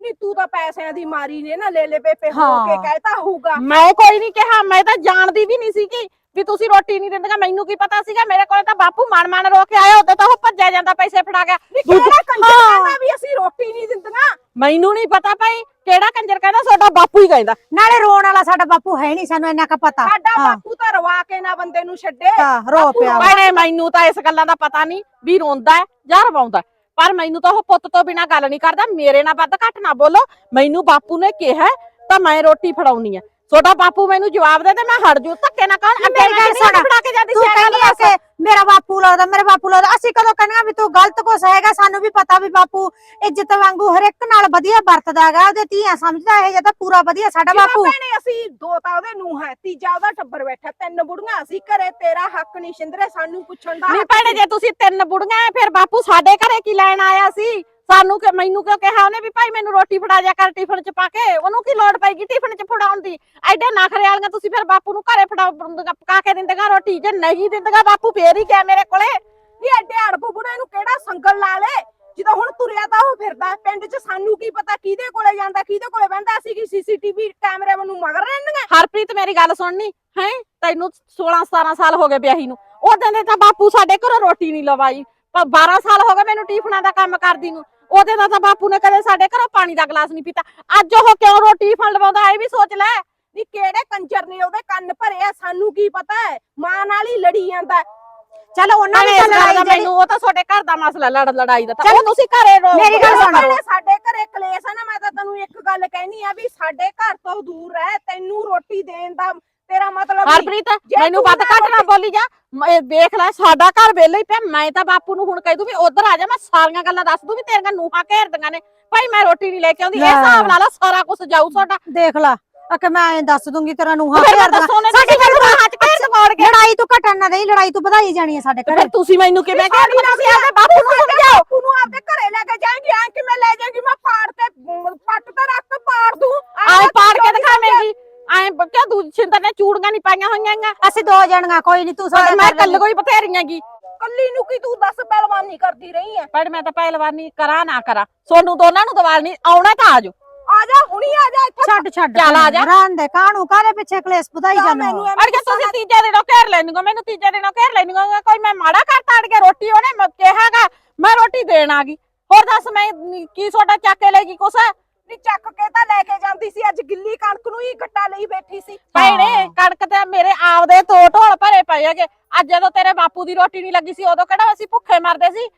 ਨਹੀਂ ਤੂੰ ਤਾਂ ਪੈਸਿਆਂ ਦੀ ਮਾਰੀ ਨੇ ਨਾ ਲੈ ਲੈ ਪੇਪੇ ਹੋ ਹਾਂ। ਕੇ ਕਹਿਤਾ ਹੋਊਗਾ। ਮੈਂ ਕੋਈ ਨਹੀਂ ਕਿਹਾ ਮੈਂ ਤਾਂ ਜਾਣਦੀ ਵੀ ਨਹੀਂ ਸੀਗੀ। ਵੀ ਤੁਸੀਂ ਰੋਟੀ ਨਹੀਂ ਦਿੰਦੀਆਂ ਮੈਨੂੰ ਕੀ ਪਤਾ ਸੀਗਾ? ਮੇਰੇ ਕੋਲੇ ਤਾਂ ਬਾਪੂ ਮਨ ਮਨ ਰੋ ਕੇ ਆਇਆ ਉਦੋਂ ਤਾਂ ਉਹ ਭੱਜਿਆ ਜਾਂਦਾ ਪੈਸੇ ਫੜਾ ਗਿਆ। ਕਿਹੜਾ ਕੰਜਰ ਕਹਿੰਦਾ ਵੀ ਅਸੀਂ ਰੋਟੀ ਨਹੀਂ ਦਿੰਦੀਆਂ? ਮੈਨੂੰ ਨਹੀਂ ਪਤਾ ਭਾਈ ਕਿਹੜਾ ਕੰਜਰ ਕਹਿੰਦਾ ਤੁਹਾਡਾ ਬਾਪੂ ਹੀ ਕਹਿੰਦਾ। ਨਾਲੇ ਰੋਣ ਵਾਲਾ ਸਾਡਾ ਬਾਪੂ ਹੈ ਨਹੀਂ ਸਾਨੂੰ ਇੰਨਾ ਕ ਪਤਾ। ਸਾਡਾ। ਬਾਪੂ ਤਾਂ ਰਵਾ ਕੇ ਨਾ ਬੰਦੇ ਨੂੰ ਛੱਡੇ। ਹਾਂ ਰੋ ਪਿਆ। ਭੈਣੇ ਮੈਨੂੰ ਤਾਂ ਇਸ ਗੱਲਾਂ ਦਾ ਪਤਾ ਨਹੀਂ ਵੀ ਰੋਂਦਾ ਹੈ ਜਾਂ ਰਵਾਉਂਦਾ। ਪਰ ਮੈਨੂੰ ਤਾਂ ਉਹ ਪੁੱਤ ਤੋਂ ਬਿਨਾ ਗੱਲ ਨਹੀਂ ਕਰਦਾ। ਮੇਰੇ ਨਾਲ ਵੱਧ ਘੱਟ ਨਾ ਬੋਲੋ। ਮੈਨੂੰ ਬਾਪੂ ਨੇ ਕਿਹਾ ਤਾਂ ਮੈਂ ਰੋਟੀ ਫੜਾਉਣੀ ਹੈ। ਤੁਹਾਡਾ ਬਾਪੂ ਮੈਨੂੰ ਜਵਾਬ ਦੇ ਤੇ ਮੈਂ ਹਟ ਜੂ ਧੱਕੇ ਨਾ ਕਹਣ ਅੱਗੇ ਮੇਰੀ ਗੱਲ ਸੁਣ। ਫੜਾ ਕੇ ਜਾਂਦੀ ਤੂੰ ਕਹਿੰਦੀ ਆ। ਕਿ ਮੇਰਾ ਬਾਪੂ ਲੱਗਦਾ ਮੇਰੇ ਬਾਪੂ ਲੱਗਦਾ ਅਸੀਂ ਕਦੋਂ ਕਹਿੰਦੇ ਵੀ ਤੂੰ ਗਲਤ ਕੁਛ ਹੈਗਾ ਸਾਨੂੰ ਵੀ ਪਤਾ ਵੀ ਬਾਪੂ ਇੱਜ਼ਤ ਵਾਂਗੂ ਹਰ ਇੱਕ ਨਾਲ ਵਧੀਆ ਵਰਤਦਾ ਹੈਗਾ ਉਹਦੇ ਧੀਆਂ ਸਮਝਦਾ ਇਹ ਜਾਂ ਤਾਂ ਪੂਰਾ ਵਧੀਆ ਸਾਡਾ ਬਾਪੂ ਭੈਣੇ ਅਸੀਂ ਦੋ ਤਾਂ ਉਹਦੇ ਨੂੰ ਹੈ ਤੀਜਾ ਉਹਦਾ ਟੱਬਰ ਬੈਠਾ ਤਿੰਨ ਬੁੜੀਆਂ ਅਸੀਂ ਘਰੇ ਤੇਰਾ ਹੱਕ ਨਹੀਂ ਸ਼ਿੰਦਰੇ ਸਾਨੂੰ ਪੁੱਛਣ ਦਾ ਨਹੀਂ ਭੈਣੇ ਜੇ ਤੁਸੀਂ ਤਿੰਨ ਬੁੜੀਆਂ ਐ ਫਿਰ ਬਾਪੂ ਸਾਡੇ ਘਰੇ ਕੀ ਲੈਣ ਆਇਆ ਸੀ ਸਾਨੂੰ ਕਿ ਮੈਨੂੰ ਕਿਉਂ ਕਿਹਾ ਉਹਨੇ ਵੀ ਭਾਈ ਮੈਨੂੰ ਰੋਟੀ ਫੜਾ ਜਾ ਕਰ ਟਿਫਨ ਚ ਪਾ ਕੇ? ਉਹਨੂੰ ਕੀ ਲੋੜ ਪਏਗੀ ਟਿਫਨ ਚ ਫੜਾਉਣ ਦੀ? ਐਡੇ ਨਖਰੇ ਵਾਲੀਆਂ ਤੁਸੀਂ ਫਿਰ ਬਾਪੂ ਨੂੰ ਘਰੇ ਫੜਾ ਪਕਾ ਕੇ ਦਿੰਦੇਗਾ ਰੋਟੀ, ਜੇ ਨਹੀਂ ਦਿੰਦੇਗਾ ਬਾਪੂ ਫੇਰ ਹੀ ਗਿਆ ਮੇਰੇ ਕੋਲੇ? ਨਹੀਂ ਐਡੇ ਅੜਬੂ ਬੁੜੇ ਨੂੰ ਕਿਹੜਾ ਸੰਗਲ ਲਾ ਲੇ? ਜਦੋਂ ਹੁਣ ਤੁਰਿਆ ਤਾਂ ਉਹ ਫਿਰਦਾ, ਪਿੰਡ 'ਚ ਸਾਨੂੰ ਕੀ ਪਤਾ ਕਿਹਦੇ ਕੋਲੇ ਜਾਂਦਾ, ਕਿਹਦੇ ਕੋਲੇ ਬਹਿੰਦਾ? ਅਸੀਂ ਕੀ ਸੀਸੀਟੀਵੀ ਕੈਮਰੇ ਨੂੰ ਮਗਰ ਰਹਿਣਗੇ ਹਰਪ੍ਰੀਤ, ਮੇਰੀ ਗੱਲ ਸੁਣਨੀ, ਹੈ? ਤੈਨੂੰ 16 17 ਸਾਲ ਹੋ ਗਏ ਵਿਆਹੀ ਨੂੰ। ਉਹਦੇ ਦੇ ਤਾਂ ਬਾਪੂ ਸਾਡੇ ਘਰੋਂ ਰੋਟੀ ਨਹੀਂ ਲਵਾਈ। ਪਰ 12 ਸਾਲ ਹੋ ਗਏ ਮੈਨੂੰ ਟਿਫਨਾਂ ਦਾ ਕੰਮ ਕਰਦੀ ਨੂੰ। ਉਹਦੇ ਦਾ ਤਾਂ ਬਾਪੂ ਨੇ ਕਦੇ ਸਾਡੇ ਘਰੋਂ ਪਾਣੀ ਦਾ ਗਲਾਸ ਨਹੀਂ ਪੀਤਾ। ਅੱਜ ਉਹ ਕਿਉਂ ਰੋਟੀ ਫੜ ਲਵਾਉਂਦਾ ਇਹ ਵੀ ਸੋਚ ਲੈ। ਨਹੀਂ ਕਿਹੜੇ ਕੰਜਰ ਨੇ ਉਹਦੇ ਕੰਨ ਭਰੇ ਆ ਸਾਨੂੰ ਕੀ ਪਤਾ ਹੈ? ਮਾਂ ਨਾਲ ਹੀ ਲੜੀ ਜਾਂਦਾ ਚਲ ਉਹਨਾਂ ਨੇ ਤਾਂ ਲੜਾਈ ਮੈਨੂੰ ਉਹ ਤਾਂ ਤੁਹਾਡੇ ਘਰ ਦਾ ਮਸਲਾ ਲੜ ਲੜਾਈ ਦਾ ਤਾਂ। ਉਹ ਤੁਸੀਂ ਘਰੇ ਰੋ ਮੇਰੀ ਗੱਲ ਸੁਣ। ਸਾਡੇ ਘਰੇ ਕਲੇਸ਼ ਆ ਨਾ ਮੈਂ ਤਾਂ ਤੈਨੂੰ ਇੱਕ ਗੱਲ ਕਹਿਣੀ ਆ ਵੀ ਸਾਡੇ ਘਰ ਤੋਂ ਦੂਰ ਰਹਿ ਤੈਨੂੰ ਰੋਟੀ ਦੇਣ ਦਾ ਤੇਰਾ ਮਤਲਬ ਨਹੀਂ। ਹਰਪ੍ਰੀਤ ਮੈਨੂੰ ਵੱਧ ਘੱਟ ਨਾ ਬੋਲੀ ਜਾ। ਵੇਖ ਲੈ ਸਾਡਾ ਘਰ ਵਿਹਲੇ ਹੀ ਪਿਆ। ਮੈਂ ਤਾਂ ਬਾਪੂ ਨੂੰ ਹੁਣ ਕਹਿ ਦੂੰ ਵੀ ਉਧਰ ਆ ਜਾ ਮੈਂ ਸਾਰੀਆਂ ਗੱਲਾਂ ਦੱਸ ਦੂੰ ਵੀ ਤੇਰੀਆਂ ਨੂਹਾਂ ਘੇਰਦੀਆਂ ਨੇ। ਭਾਈ ਮੈਂ ਰੋਟੀ ਨਹੀਂ ਲੈ ਕੇ ਆਉਂਦੀ। ਇਹ। ਹਿਸਾਬ ਲਾ ਲਾ ਸਾਰਾ ਕੁਝ ਜਾਊ ਤੁਹਾਡਾ। ਦੇਖ ਲਾ ਆ ਕਿ ਮੈਂ ਐਂ ਦੱਸ ਦੂੰਗੀ ਤੇਰਾ ਨੂੰ ਹਾਂ ਫਿਰ ਕਰ ਦੱਸੋ ਨੇ ਸਾਡੀ ਫਿਰ ਹੱਥ ਘੇਰ ਦਵਾੜ ਕੇ ਲੜਾਈ ਤੂੰ ਘਟਣ ਨਾ ਦੇਈ ਲੜਾਈ ਤੂੰ ਵਧਾਈ ਜਾਣੀ ਹੈ ਸਾਡੇ ਘਰੇ। ਫਿਰ ਤੁਸੀਂ ਮੈਨੂੰ ਕਿਵੇਂ ਕਹਿੰਦੇ ਨਾ ਤੁਸੀਂ ਆਪਣੇ ਬਾਪੂ ਨੂੰ ਸਮਝਾਓ। ਬਾਪੂ ਨੂੰ ਆਪਦੇ ਘਰੇ ਲੈ ਕੇ ਜਾਏਂਗੀ ਐ ਕਿ ਮੈਂ ਲੈ ਜਾਏਂਗੀ? ਮੈਂ ਪਾੜ ਤੇ ਪੱਟ ਤੇ ਰੱਖ ਪਾੜ ਦੂੰ। ਆਏ ਪਾੜ ਕੇ ਦਿਖਾਵੇਂਗੀ। ਆਏ ਕਿਉਂ ਦੂ ਛਿੰਦਰ ਨੇ ਚੂੜੀਆਂ ਨਹੀਂ ਪਾਈਆਂ ਹੋਈਆਂ ਆਂ ਅਸੀਂ ਦੋ ਜਣੀਆਂ ਕੋਈ ਨਹੀਂ ਤੂੰ ਸਾਡੇ ਮੈਂ ਕੱਲ ਕੋਈ ਬਥੇਰੀਆਂ ਗੀ ਕੱਲੀ ਨੂੰ ਕੀ ਤੂੰ ਦੱਸ ਪਹਿਲਵਾਨੀ ਕਰਦੀ ਰਹੀ ਐ? ਪਰ ਮੈਂ ਤਾਂ ਪਹਿਲਵਾਨੀ ਕਰਾਂ ਨਾ ਕਰਾਂ। ਸੋਨੂੰ ਦੋਨਾਂ ਨੂੰ ਦਵਾਲ ਨਹੀਂ ਆਉਣਾ ਤਾਂ ਆਜੋ ਆ ਜਾ ਹੁਣੀ ਆ ਜਾ ਇੱਥੇ। ਛੱਡ ਛੱਡ ਚੱਲ ਆ ਜਾ। ਰਾਂ ਦੇ ਕਾਹਨੂੰ ਕਾਹਦੇ ਪਿੱਛੇ ਕਲੇਸ਼ ਵਧਾਈ ਜਾ ਜਾਂਦੇ ਮੈਨੂੰ ਐਵੇਂ ਅੜਕੇ ਤੁਸੀਂ ਤੀਜੇ ਦਿਨੋਂ ਘੇਰ ਲੈਣੀਓ ਮੈਨੂੰ ਤੀਜੇ ਦਿਨੋਂ ਘੇਰ ਲੈਣੀਓ ਕੋਈ ਮੈਂ ਮਾੜਾ ਕਰਤਾ ਅੜ ਕੇ ਰੋਟੀ ਉਹਨੇ ਮ- ਕਿਹਾਗਾ ਮੈਂ ਰੋਟੀ ਦੇਣ ਆ ਗਈ। ਹੋਰ ਦੱਸ ਮੈਂ ਨੀ- ਕੀ ਤੁਹਾਡਾ ਚੱਕ ਕੇ ਲੈ ਗਈ ਕੁਛ? ਨੀ ਚੱਕ ਕੇ ਤਾਂ ਲੈ ਕੇ ਜਾਂਦੀ ਸੀ ਅੱਜ ਗਿੱਲੀ ਕਣਕ ਨੂੰ ਹੀ ਗੱਟਾ ਲਈ ਬੈਠੀ ਸੀ। ਭੈਣੇ ਕਣਕ ਤੇ ਮੇਰੇ ਆਪਦੇ ਤੋ ਢੋਲ ਭਰੇ ਪਏ ਹੈਗੇ। ਅੱਜ ਜਦੋਂ ਤੇਰੇ ਬਾਪੂ ਦੀ ਰੋਟੀ ਨਹੀਂ ਲੱਗੀ ਸੀ ਉਦੋਂ ਕਿਹੜਾ ਅਸੀਂ ਭੁੱਖੇ ਮਰਦੇ ਸੀ?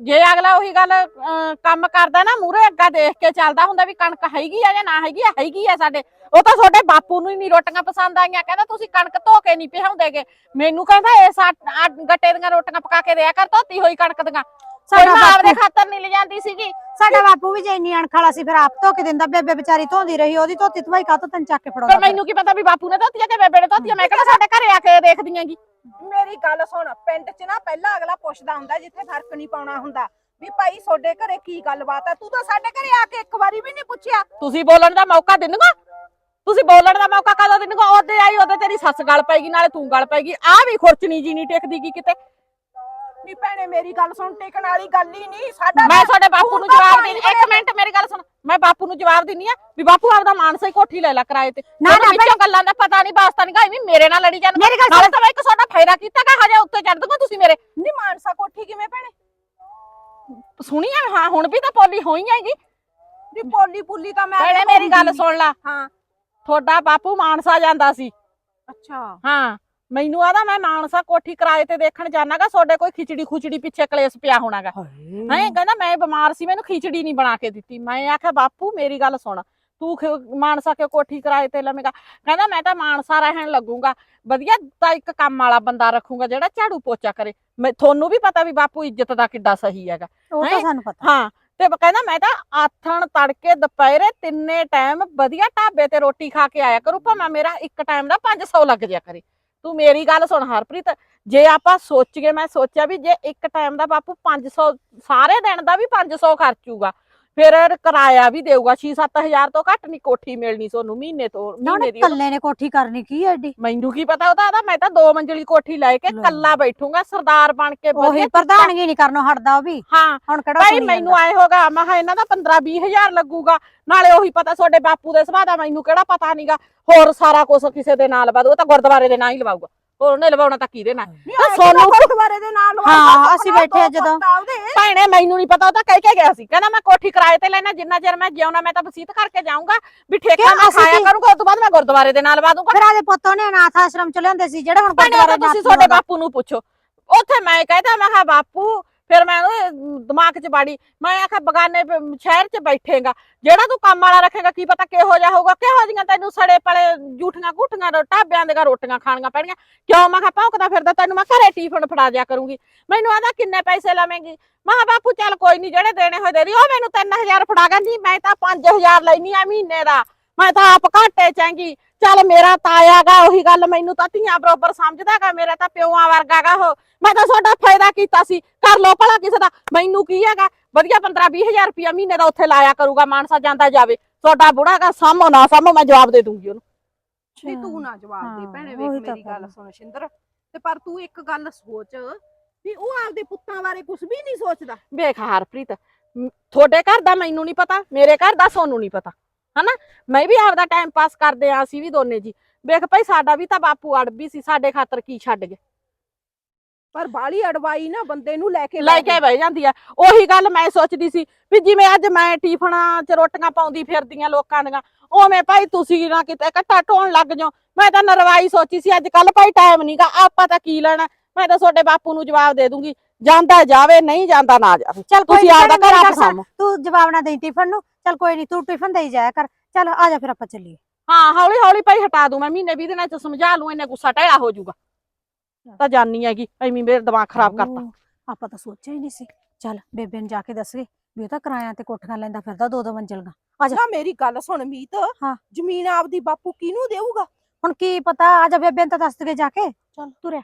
ਜੇ ਅਗਲਾ ਉਹੀ ਗੱਲ ਅਹ, ਕੰਮ ਕਰਦਾ ਨਾ ਮੂਰੇ ਅੱਗਾ ਦੇਖ ਕੇ ਚੱਲਦਾ ਹੁੰਦਾ ਵੀ ਕਣਕ ਹੈਗੀ ਆ ਜਾਂ ਨਾ ਹੈਗੀ ਆ ਹੈਗੀ ਆ ਸਾਡੇ। ਉਹ ਤਾਂ ਤੁਹਾਡੇ ਬਾਪੂ ਨੂੰ ਹੀ ਨਹੀਂ ਰੋਟੀਆਂ ਪਸੰਦ ਆਈਆਂ। ਕਹਿੰਦਾ ਤੁਸੀਂ ਕਣਕ ਧੋ ਕੇ ਨਹੀਂ ਪਿਹਾਉਂਦੇਗੇ। ਮੈਨੂੰ ਕਹਿੰਦਾ ਆ- ਆ ਗੱਟੇ ਦੀਆਂ ਰੋਟੀਆਂ ਪਕਾ ਕੇ ਦਿਆ ਕਰ ਧੋਤੀ ਹੋਈ ਕਣਕ ਦੀਆਂ। ਸਾਡਾ ਆਪਦੇ ਬਾਪੂ ਖਾਤਰ ਨਹੀਂ ਲਿਜਾਂਦੀ ਸੀਗੀ। ਸਾਡਾ ਬਾਪੂ ਵੀ ਜੇ ਇੰਨੀ ਅਣਖ ਵਾਲਾ ਸੀ ਫਿਰ ਆਪ ਧੋ ਕੇ ਦਿੰਦਾ ਬੇਬੇ ਵਿਚਾਰੀ ਧੋਂਦੀ ਰਹੀ ਉਹਦੀ ਧੋਤੀ ਧਵਾਈ ਕਾਹਤੋਂ ਤੈਨੂੰ ਚੱਕ ਕੇ ਫੜਾਉਂਦਾ ਮੈਨੂੰ ਕੀ ਪਤਾ ਵੀ ਬਾਪੂ ਨੇ ਧੋਤੀਆਂ ਕਿ ਬੇਬੇ ਨੇ ਧੋਤੀਆਂ? ਮੈਂ ਕਿਹੜਾ ਸਾਡੇ ਘਰੇ ਆ ਕੇ ਦੇਖਦੀ ਆਂਗੀ ਮੇਰੀ ਗੱਲ ਸੁਣ ਪਿੰਡ 'ਚ ਨਾ ਪਹਿਲਾਂ ਅਗਲਾ ਪੁੱਛਦਾ ਹੁੰਦਾ ਜਿੱਥੇ ਫ਼ਰਕ ਨਹੀਂ ਪਾਉਣਾ ਹੁੰਦਾ। ਵੀ ਭਾਈ ਤੁਹਾਡੇ ਘਰੇ ਕੀ ਗੱਲਬਾਤ ਹੈ ਤੂੰ ਤਾਂ ਸਾਡੇ ਘਰੇ ਆ ਕੇ ਇੱਕ ਵਾਰੀ ਵੀ ਨਹੀਂ ਪੁੱਛਿਆ। ਤੁਸੀਂ ਬੋਲਣ ਦਾ ਮੌਕਾ ਦਿੰਦਗਾ ਤੁਸੀਂ ਬੋਲਣ ਦਾ ਮੌਕਾ ਕਦੋਂ ਦਿੰਦਗਾ ਉਹਦੇ ਆਈ ਉਹਦੇ ਤੇਰੀ ਸੱਸ ਗੱਲ ਪੈਗੀ ਨਾਲੇ ਤੂੰ ਗੱਲ ਪੈਗੀ ਆ ਵੀ ਖੁਰਚਣੀ ਜੀ ਨਹੀਂ ਟਿਕਦੀ ਗੀ ਕਿਤੇ। ਨੀ ਭੈਣੇ ਮੇਰੀ ਗੱਲ ਸੁਣ ਟਿਕਣ ਵਾਲੀ ਗੱਲ ਹੀ ਨਹੀਂ। ਸਾਡਾ ਮੈਂ ਤੁਹਾਡੇ ਬਾਪੂ ਨੂੰ ਜਵਾਬ ਦੇਣੀ ਇੱਕ ਮਿੰਟ ਮੇਰੀ ਗੱਲ ਸੁਣ। ਮੈਂ ਬਾਪੂ ਨੂੰ ਜਵਾਬ ਦਿੰਨੀ ਆ ਵੀ ਬਾਪੂ ਆਪਦਾ ਮਾਨਸਾ ਹੀ ਕੋਠੀ ਲੈ ਲੈ ਕਿਰਾਏ ਤੇ। ਨਾ, ਨਾ, ਵਿੱਚੋਂ ਗੱਲਾਂ ਦਾ ਪਤਾ ਨਹੀਂ ਵਾਸਤਾ ਨਹੀਂ ਵੀ ਮੇਰੇ ਨਾਲ ਲੜੀ ਜਾਂਦੇ ਮੇਰੀ ਗੱਲ ਤਾਂ ਮੈਂ ਇੱਕ ਤੁਹਾਡਾ ਫਾਇਦਾ ਕੀਤਾ ਗਾ ਹਜੇ ਉੱਤੇ ਚੜ ਦੂੰਗਾ ਤੁਸੀਂ ਮੇਰੇ। ਨੀ ਮਾਨਸਾ ਕੋਠੀ ਕਿਵੇਂ ਭੈਣੇ? ਸੁਣੀਆਂ ਹਾਂ ਹੁਣ ਵੀ ਤਾਂ ਪੋਲੀ ਹੋਈ ਹੈਗੀ। ਨੀ ਪੋਲੀ ਪੁੱਲੀ ਤਾਂ ਮੈਂ ਭੈਣੇ ਮੇਰੀ ਗੱਲ ਸੁਣ ਲਾ। ਹਾਂ। ਤੁਹਾਡਾ ਬਾਪੂ ਮਾਨਸਾ ਜਾਂਦਾ ਸੀ। ਅੱਛਾ। ਹਾਂ। ਮੈਨੂੰ ਆਦਾ ਮੈਂ ਮਾਨਸਾ ਕੋਠੀ ਕਿਰਾਏ ਤੇ ਦੇਖਣ ਜਾਣਾਗਾ ਤੁਹਾਡੇ ਕੋਈ ਖਿਚੜੀ ਖੁਚੜੀ ਪਿੱਛੇ ਕਲੇਸ਼ ਪਿਆ ਹੋਣਾਗਾ। ਹੈ ਕਹਿੰਦਾ ਮੈਂ ਬਿਮਾਰ ਸੀ ਮੈਨੂੰ ਖਿਚੜੀ ਨਹੀਂ ਬਣਾ ਕੇ ਦਿੱਤੀ। ਮੈਂ ਆਖਿਆ ਬਾਪੂ ਮੇਰੀ ਗੱਲ ਸੁਣ। ਤੂੰ ਮਾਨਸਾ ਕਿਉਂ ਕੋਠੀ ਕਿਰਾਏ ਤੇ ਲਵੇਂਗਾ? ਕਹਿੰਦਾ ਮੈਂ ਤਾਂ ਮਾਨਸਾ ਰਹਿਣ ਲੱਗੂਗਾ। ਵਧੀਆ ਤਾਂ ਇੱਕ ਕੰਮ ਵਾਲਾ ਬੰਦਾ ਰੱਖੂਗਾ ਜਿਹੜਾ ਝਾੜੂ ਪੋਚਾ ਕਰੇ। ਮੈਂ ਤੁਹਾਨੂੰ ਵੀ ਪਤਾ ਵੀ ਬਾਪੂ ਇੱਜ਼ਤ ਦਾ ਕਿੱਡਾ ਸਹੀ ਹੈਗਾ। ਉਹ ਤਾਂ ਹੈਂ? ਸਾਨੂੰ ਪਤਾ। ਹਾਂ ਤੇ ਕਹਿੰਦਾ ਮੈਂ ਤਾਂ ਆਥਣ ਤੜਕੇ ਦੁਪਹਿਰੇ ਤਿੰਨੇ ਟਾਈਮ ਵਧੀਆ ਢਾਬੇ ਤੇ ਰੋਟੀ ਖਾ ਕੇ ਆਇਆ ਕਰੂ। ਭਾਵੇਂ ਮੇਰਾ ਇੱਕ ਟਾਈਮ ਦਾ 500 ਲੱਗ ਜਾ ਕਰੇ। ਤੂੰ ਮੇਰੀ ਗੱਲ ਸੁਣ ਹਰਪ੍ਰੀਤ, ਜੇ ਆਪਾਂ ਸੋਚੀਏ, ਮੈਂ ਸੋਚਿਆ ਵੀ ਜੇ ਇੱਕ ਟਾਈਮ ਦਾ ਬਾਪੂ 500 ਸਾਰੇ ਦਿਨ ਦਾ ਵੀ 500 ਖਰਚੂਗਾ ਫਿਰ ਕਿਰਾਇਆ ਵੀ ਦੇਊਗਾ 6-7000 ਤੋਂ ਘੱਟ ਨਹੀਂ ਕੋਠੀ ਮਿਲਣੀ ਤੁਹਾਨੂੰ ਮਹੀਨੇ ਤੋਂ ਨਾ ਮਹੀਨੇ ਦੀ ਕੱਲੇ ਨੇ ਕੋਠੀ ਕਰਨੀ ਕੀ ਐ ਏਡੀ? ਮੈਨੂੰ ਕੀ ਪਤਾ ਉਹਦਾ ਆਦਾ ਮੈਂ ਤਾਂ ਦੋ ਮੰਜ਼ਲੀ ਕੋਠੀ ਲੈ ਕੇ ਲੈ। ਕੱਲਾ ਬੈਠੂਗਾ ਸਰਦਾਰ ਬਣ ਕੇ ਉਹੀ ਵਧੀਆ ਪ੍ਰਧਾਨਗੀ ਨਹੀਂ ਕਰਨੋਂ ਹਟਦਾ ਉਹ ਵੀ। ਹਾਂ ਹੁਣ ਕਿਹੜਾ ਭਾਈ ਸੁਣੀ ਮੈਨੂੰ ਆਏ ਹੋਗਾ ਮੈਂ ਕਿਹਾ ਇਹਨਾਂ ਦਾ 15 20000 ਲੱਗੂਗਾ ਨਾਲੇ ਉਹੀ ਪਤਾ ਤੁਹਾਡੇ ਬਾਪੂ ਦੇ ਸੁਭਾਅ ਦਾ ਮੈਨੂੰ ਕਿਹੜਾ ਪਤਾ ਨਹੀਂਗਾ ਹੋਰ ਸਾਰਾ ਕੁਝ ਕਿਸੇ ਦੇ ਨਾਲ ਲਵਾ ਦੂ ਉਹ ਤਾਂ ਗੁਰਦੁਆਰੇ ਦੇ ਨਾਲ ਹੀ ਲਵਾਊਗਾ। ਹੋਰ ਉਹਨੇ ਲਵਾਉਣਾ ਤਾਂ ਕਿਹਦੇ ਨਾਲ? ਨੀ ਤਾਂ ਸੋਨੂੰ- ਗੁਰਦੁਆਰੇ ਦੇ ਨਾਲ ਹਾਂ, ਅਸੀਂ ਬੈਠੇ ਆ ਜਦੋਂ। ਭੈਣੇ ਮੈਨੂੰ ਨਹੀਂ ਪਤਾ ਉਹ ਤਾਂ ਕਹਿ ਕੇ ਗਿਆ ਸੀ। ਕਹਿੰਦਾ ਮੈਂ ਕੋਠੀ ਕਿਰਾਏ ਤੇ ਲੈਣਾ ਜਿੰਨਾ ਚਿਰ ਮੈਂ ਜਿਉਣਾ ਮੈਂ ਤਾਂ ਵਸੀਤ ਕਰਕੇ ਜਾਊਂਗਾ। ਵੀ ਠੇਕਾ? ਮੈਂ ਖਾਇਆ ਕਰੂੰਗਾ ਉਸ ਤੋਂ ਬਾਅਦ ਮੈਂ ਗੁਰਦੁਆਰੇ ਦੇ ਨਾਲ ਲਵਾ ਦੂੰਗਾ। ਫਿਰ ਆਦੇ ਪੁੱਤ ਉਹਨੇ ਅਨਾਥ ਆਸ਼ਰਮ ਚ ਲਿਆਉਂਦੇ ਸੀ ਜਿਹੜੇ ਹੁਣ ਗੁਰਦੁਆਰੇ ਤੁਸੀਂ ਤੁਹਾਡੇ ਨੂੰ ਬਾਪੂ ਨੂੰ ਪੁੱਛੋ। ਉੱਥੇ ਮੈਂ ਕਹਿੰਦਾ ਮੈਂ ਕਿਹਾ ਬਾਪੂ ਫਿਰ ਮੈਂ ਉਹਦੇ ਦਿਮਾਗ 'ਚ ਬਾੜੀ ਮੈਂ ਆਖਿਆ ਬਗਾਨੇ ਪ- ਸ਼ਹਿਰ 'ਚ ਬੈਠੇਗਾ, ਜਿਹੜਾ ਤੂੰ ਕੰਮ ਵਾਲਾ ਰੱਖੇਗਾ ਕੀ ਪਤਾ ਕਿਹੋ ਜਿਹਾ ਹੋਊਗਾ, ਕਿਹੋ ਜਿਹੀਆਂ ਤੈਨੂੰ ਸੜੇ ਪਲੇ ਜੂਠੀਆਂ ਗੁੱਠੀਆਂ ਰੋ- ਢਾਬਿਆਂ ਦੀਆਂ ਰੋਟੀਆਂ ਖਾਣੀਆਂ ਪੈਣੀਆਂ ਕਿਉਂ ਮੈਂ ਕਿਹਾ ਭੌਂਕਦਾ ਫਿਰਦਾ ਤੈਨੂੰ ਮੈਂ ਘਰੇ ਟੀਫਨ ਫੜਾ ਦਿਆ ਕਰੂੰਗੀ, ਮੈਨੂੰ ਆਦਾ ਕਿੰਨੇ ਪੈਸੇ ਲਵੇਂਗੀ, ਮੈਂ ਕਿਹਾ ਬਾਪੂ ਚੱਲ ਕੋਈ ਨਹੀਂ ਜਿਹੜੇ ਦੇਣੇ ਹੋਏ ਦੇ ਦੀ, ਉਹ ਮੈਨੂੰ 3000 ਫੜਾ ਗਾ ਨਹੀਂ ਮੈਂ ਤਾਂ 5000 ਲੈਣੀ ਆ ਮਹੀਨੇ ਦਾ। ਮੈਂ ਤਾਂ ਆਪ ਘਾਟੇ ਚਾਂਗੀ ਚੱਲ ਮੇਰਾ ਤਾਇਆ ਗਾ ਉਹੀ ਗੱਲ ਮੈਨੂੰ ਤਾਂ ਧੀਆਂ ਬਰੋਬਰ ਸਮਝਦਾ ਗਾ ਮੇਰਾ ਤਾਂ ਪਿਓਾਂ ਵਰਗਾ ਗਾ ਉਹ। ਮੈਂ ਤਾਂ ਤੁਹਾਡਾ ਫਾਇਦਾ ਕੀਤਾ ਸੀ। ਕਰ ਲੋ ਭਲਾ ਕਿਸੇ ਦਾ। ਮੈਨੂੰ ਕੀ ਹੈਗਾ? ਵਧੀਆ 15 20000 ਰੁਪਇਆ ਮਹੀਨੇ ਦਾ ਉੱਥੇ ਲਾਇਆ ਕਰੂਗਾ ਮਾਨਸਾ ਜਾਂਦਾ ਜਾਵੇ। ਤੁਹਾਡਾ ਬੁੜਾ ਗਾ ਸਾਮੋ ਨਾ ਸਾਮੋ ਮੈਂ ਜਵਾਬ ਦੇ ਦੂੰਗੀ ਉਹਨੂੰ। ਨਹੀਂ ਤੂੰ ਨਾ ਜਵਾਬ ਦੇ ਭੈਣੇ ਵੇਖ ਮੇਰੀ ਗੱਲ। ਸੁਣ ਸ਼ਿੰਦਰ। ਤੇ ਪਰ ਤੂੰ ਇੱਕ ਗੱਲ ਸੋਚ ਵੀ ਉਹ ਆਪਦੇ ਪੁੱਤਾਂ ਬਾਰੇ ਕੁਝ ਵੀ ਨਹੀਂ ਸੋਚਦਾ। ਵੇਖ ਹਰਪ੍ਰੀਤ ਤੁਹਾਡੇ ਘਰ ਦਾ ਮੈਨੂੰ ਨਹੀਂ ਪਤਾ ਮੇਰੇ ਘਰ ਦਾ ਸੋਨੂੰ ਨਹੀਂ ਪਤਾ। ਹਨਾ? ਮੈਂ ਵੀ ਆਪਦਾ ਟਾਈਮ ਪਾਸ ਕਰਦੇ ਆ ਅਸੀਂ ਵੀ ਦੋਨੇ ਜੀ। ਵੇਖ ਭਾਈ ਸਾਡਾ ਵੀ ਤਾਂ ਬਾਪੂ ਅੜ ਵੀ ਸੀ ਸਾਡੇ ਖਾਤਰ ਕੀ ਛੱਡ ਗਏ? ਪਰ ਬਾਲੀ ਅੜਵਾਈ ਨਾ ਬੰਦੇ ਨੂੰ ਲੈ ਕੇ ਲੈ ਕੇ ਬਹਿ ਜਾਂਦੀ ਆ। ਉਹੀ ਗੱਲ ਮੈਂ ਸੋਚਦੀ ਸੀ ਵੀ ਜਿਵੇਂ ਅੱਜ ਮੈਂ ਟਿਫਨਾਂ 'ਚ ਰੋਟੀਆਂ ਪਾਉਂਦੀ ਫਿਰਦੀਆਂ ਲੋਕਾਂ ਦੀਆਂ ਉਵੇਂ ਭਾਈ ਤੁਸੀਂ ਨਾ ਕਿਤੇ ਇਕੱਠਾ ਢੋਣ ਲੱਗ ਜਾਓ। ਮੈਂ ਤਾਂ ਨਰਵਾਈ ਸੋਚੀ ਸੀ ਅੱਜ ਕੱਲ ਭਾਈ ਟਾਈਮ ਨਹੀਂਗਾ ਆਪਾਂ ਤਾਂ ਕੀ ਲੈਣਾ? ਮੈਂ ਤਾਂ ਤੁਹਾਡੇ ਬਾਪੂ ਨੂੰ ਜਵਾਬ ਦੇ ਦੂੰਗੀ। ਜਾਂਦਾ ਜਾਵੇ ਨਹੀਂ ਜਾਂਦਾ ਨਾ ਜਾਵੇ। ਚੱਲ ਕੋਈ ਤੁਸੀਂ ਨੀ ਆਪਦਾ ਘਰ ਆਪ ਸਾਂਭੋ। ਤੂੰ ਜਵਾਬ ਨਾ ਦੇਈ ਟਿਫਨ ਨੂੰ ਚੱਲ ਕੋਈ ਨਹੀਂ ਤੂੰ ਟਿਫਨ ਦੇਈ ਜਾਇਆ ਕਰ ਚੱਲ ਆ ਜਾ ਫਿਰ ਆਪਾਂ ਚੱਲੀਏ। ਹਾਂ ਹੌਲੀ ਹੌਲੀ ਭਾਈ ਹਟਾ ਦੂੰ ਮੈਂ ਮਹੀਨੇ 20 ਦਿਨਾਂ 'ਚ ਸਮਝਾ ਲੂੰ ਇਹਨੇ ਗੁੱਸਾ ਟਹਿਲਾ ਹੋ ਜਾਊਗਾ। ਤਾਂ ਜਾਨੀ ਹੈਗੀ ਐਵੇਂ ਮੇਰੇ ਦਿਮਾਗ ਖਰਾਬ ਕਰਤਾ। ਓਹ, ਆਪਾਂ ਤਾਂ ਸੋਚਿਆ ਹੀ ਨਹੀਂ ਸੀ। ਚੱਲ ਬੇਬੇ ਨੂੰ ਜਾ ਕੇ ਦੱਸਗੇ ਵੀ ਉਹ ਤਾਂ ਕਿਰਾਇਆਂ ਤੇ ਕੋਠੀਆਂ ਲੈਂਦਾ ਫਿਰਦਾ ਦੋ ਦੋ ਮੰਜ਼ਿਲਾਂ। ਆ ਜਾ। ਨਾ ਮੇਰੀ ਗੱਲ ਸੁਣ ਮੀਤ ਹਾਂ। ਜ਼ਮੀਨ ਆਪਦੀ ਬਾਪੂ ਕਿਹਨੂੰ ਦੇਊਗਾ? ਹੁਣ ਕੀ ਪਤਾ ਆ ਜਾ ਬੇਬੇ ਨੂੰ ਤਾਂ ਦੱਸ ਦਗੇ ਜਾ ਕੇ। ਚੱਲ। ਤੁਰਿਆ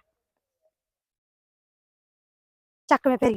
ਚੱਕ ਮੈਂ ਫਿਰ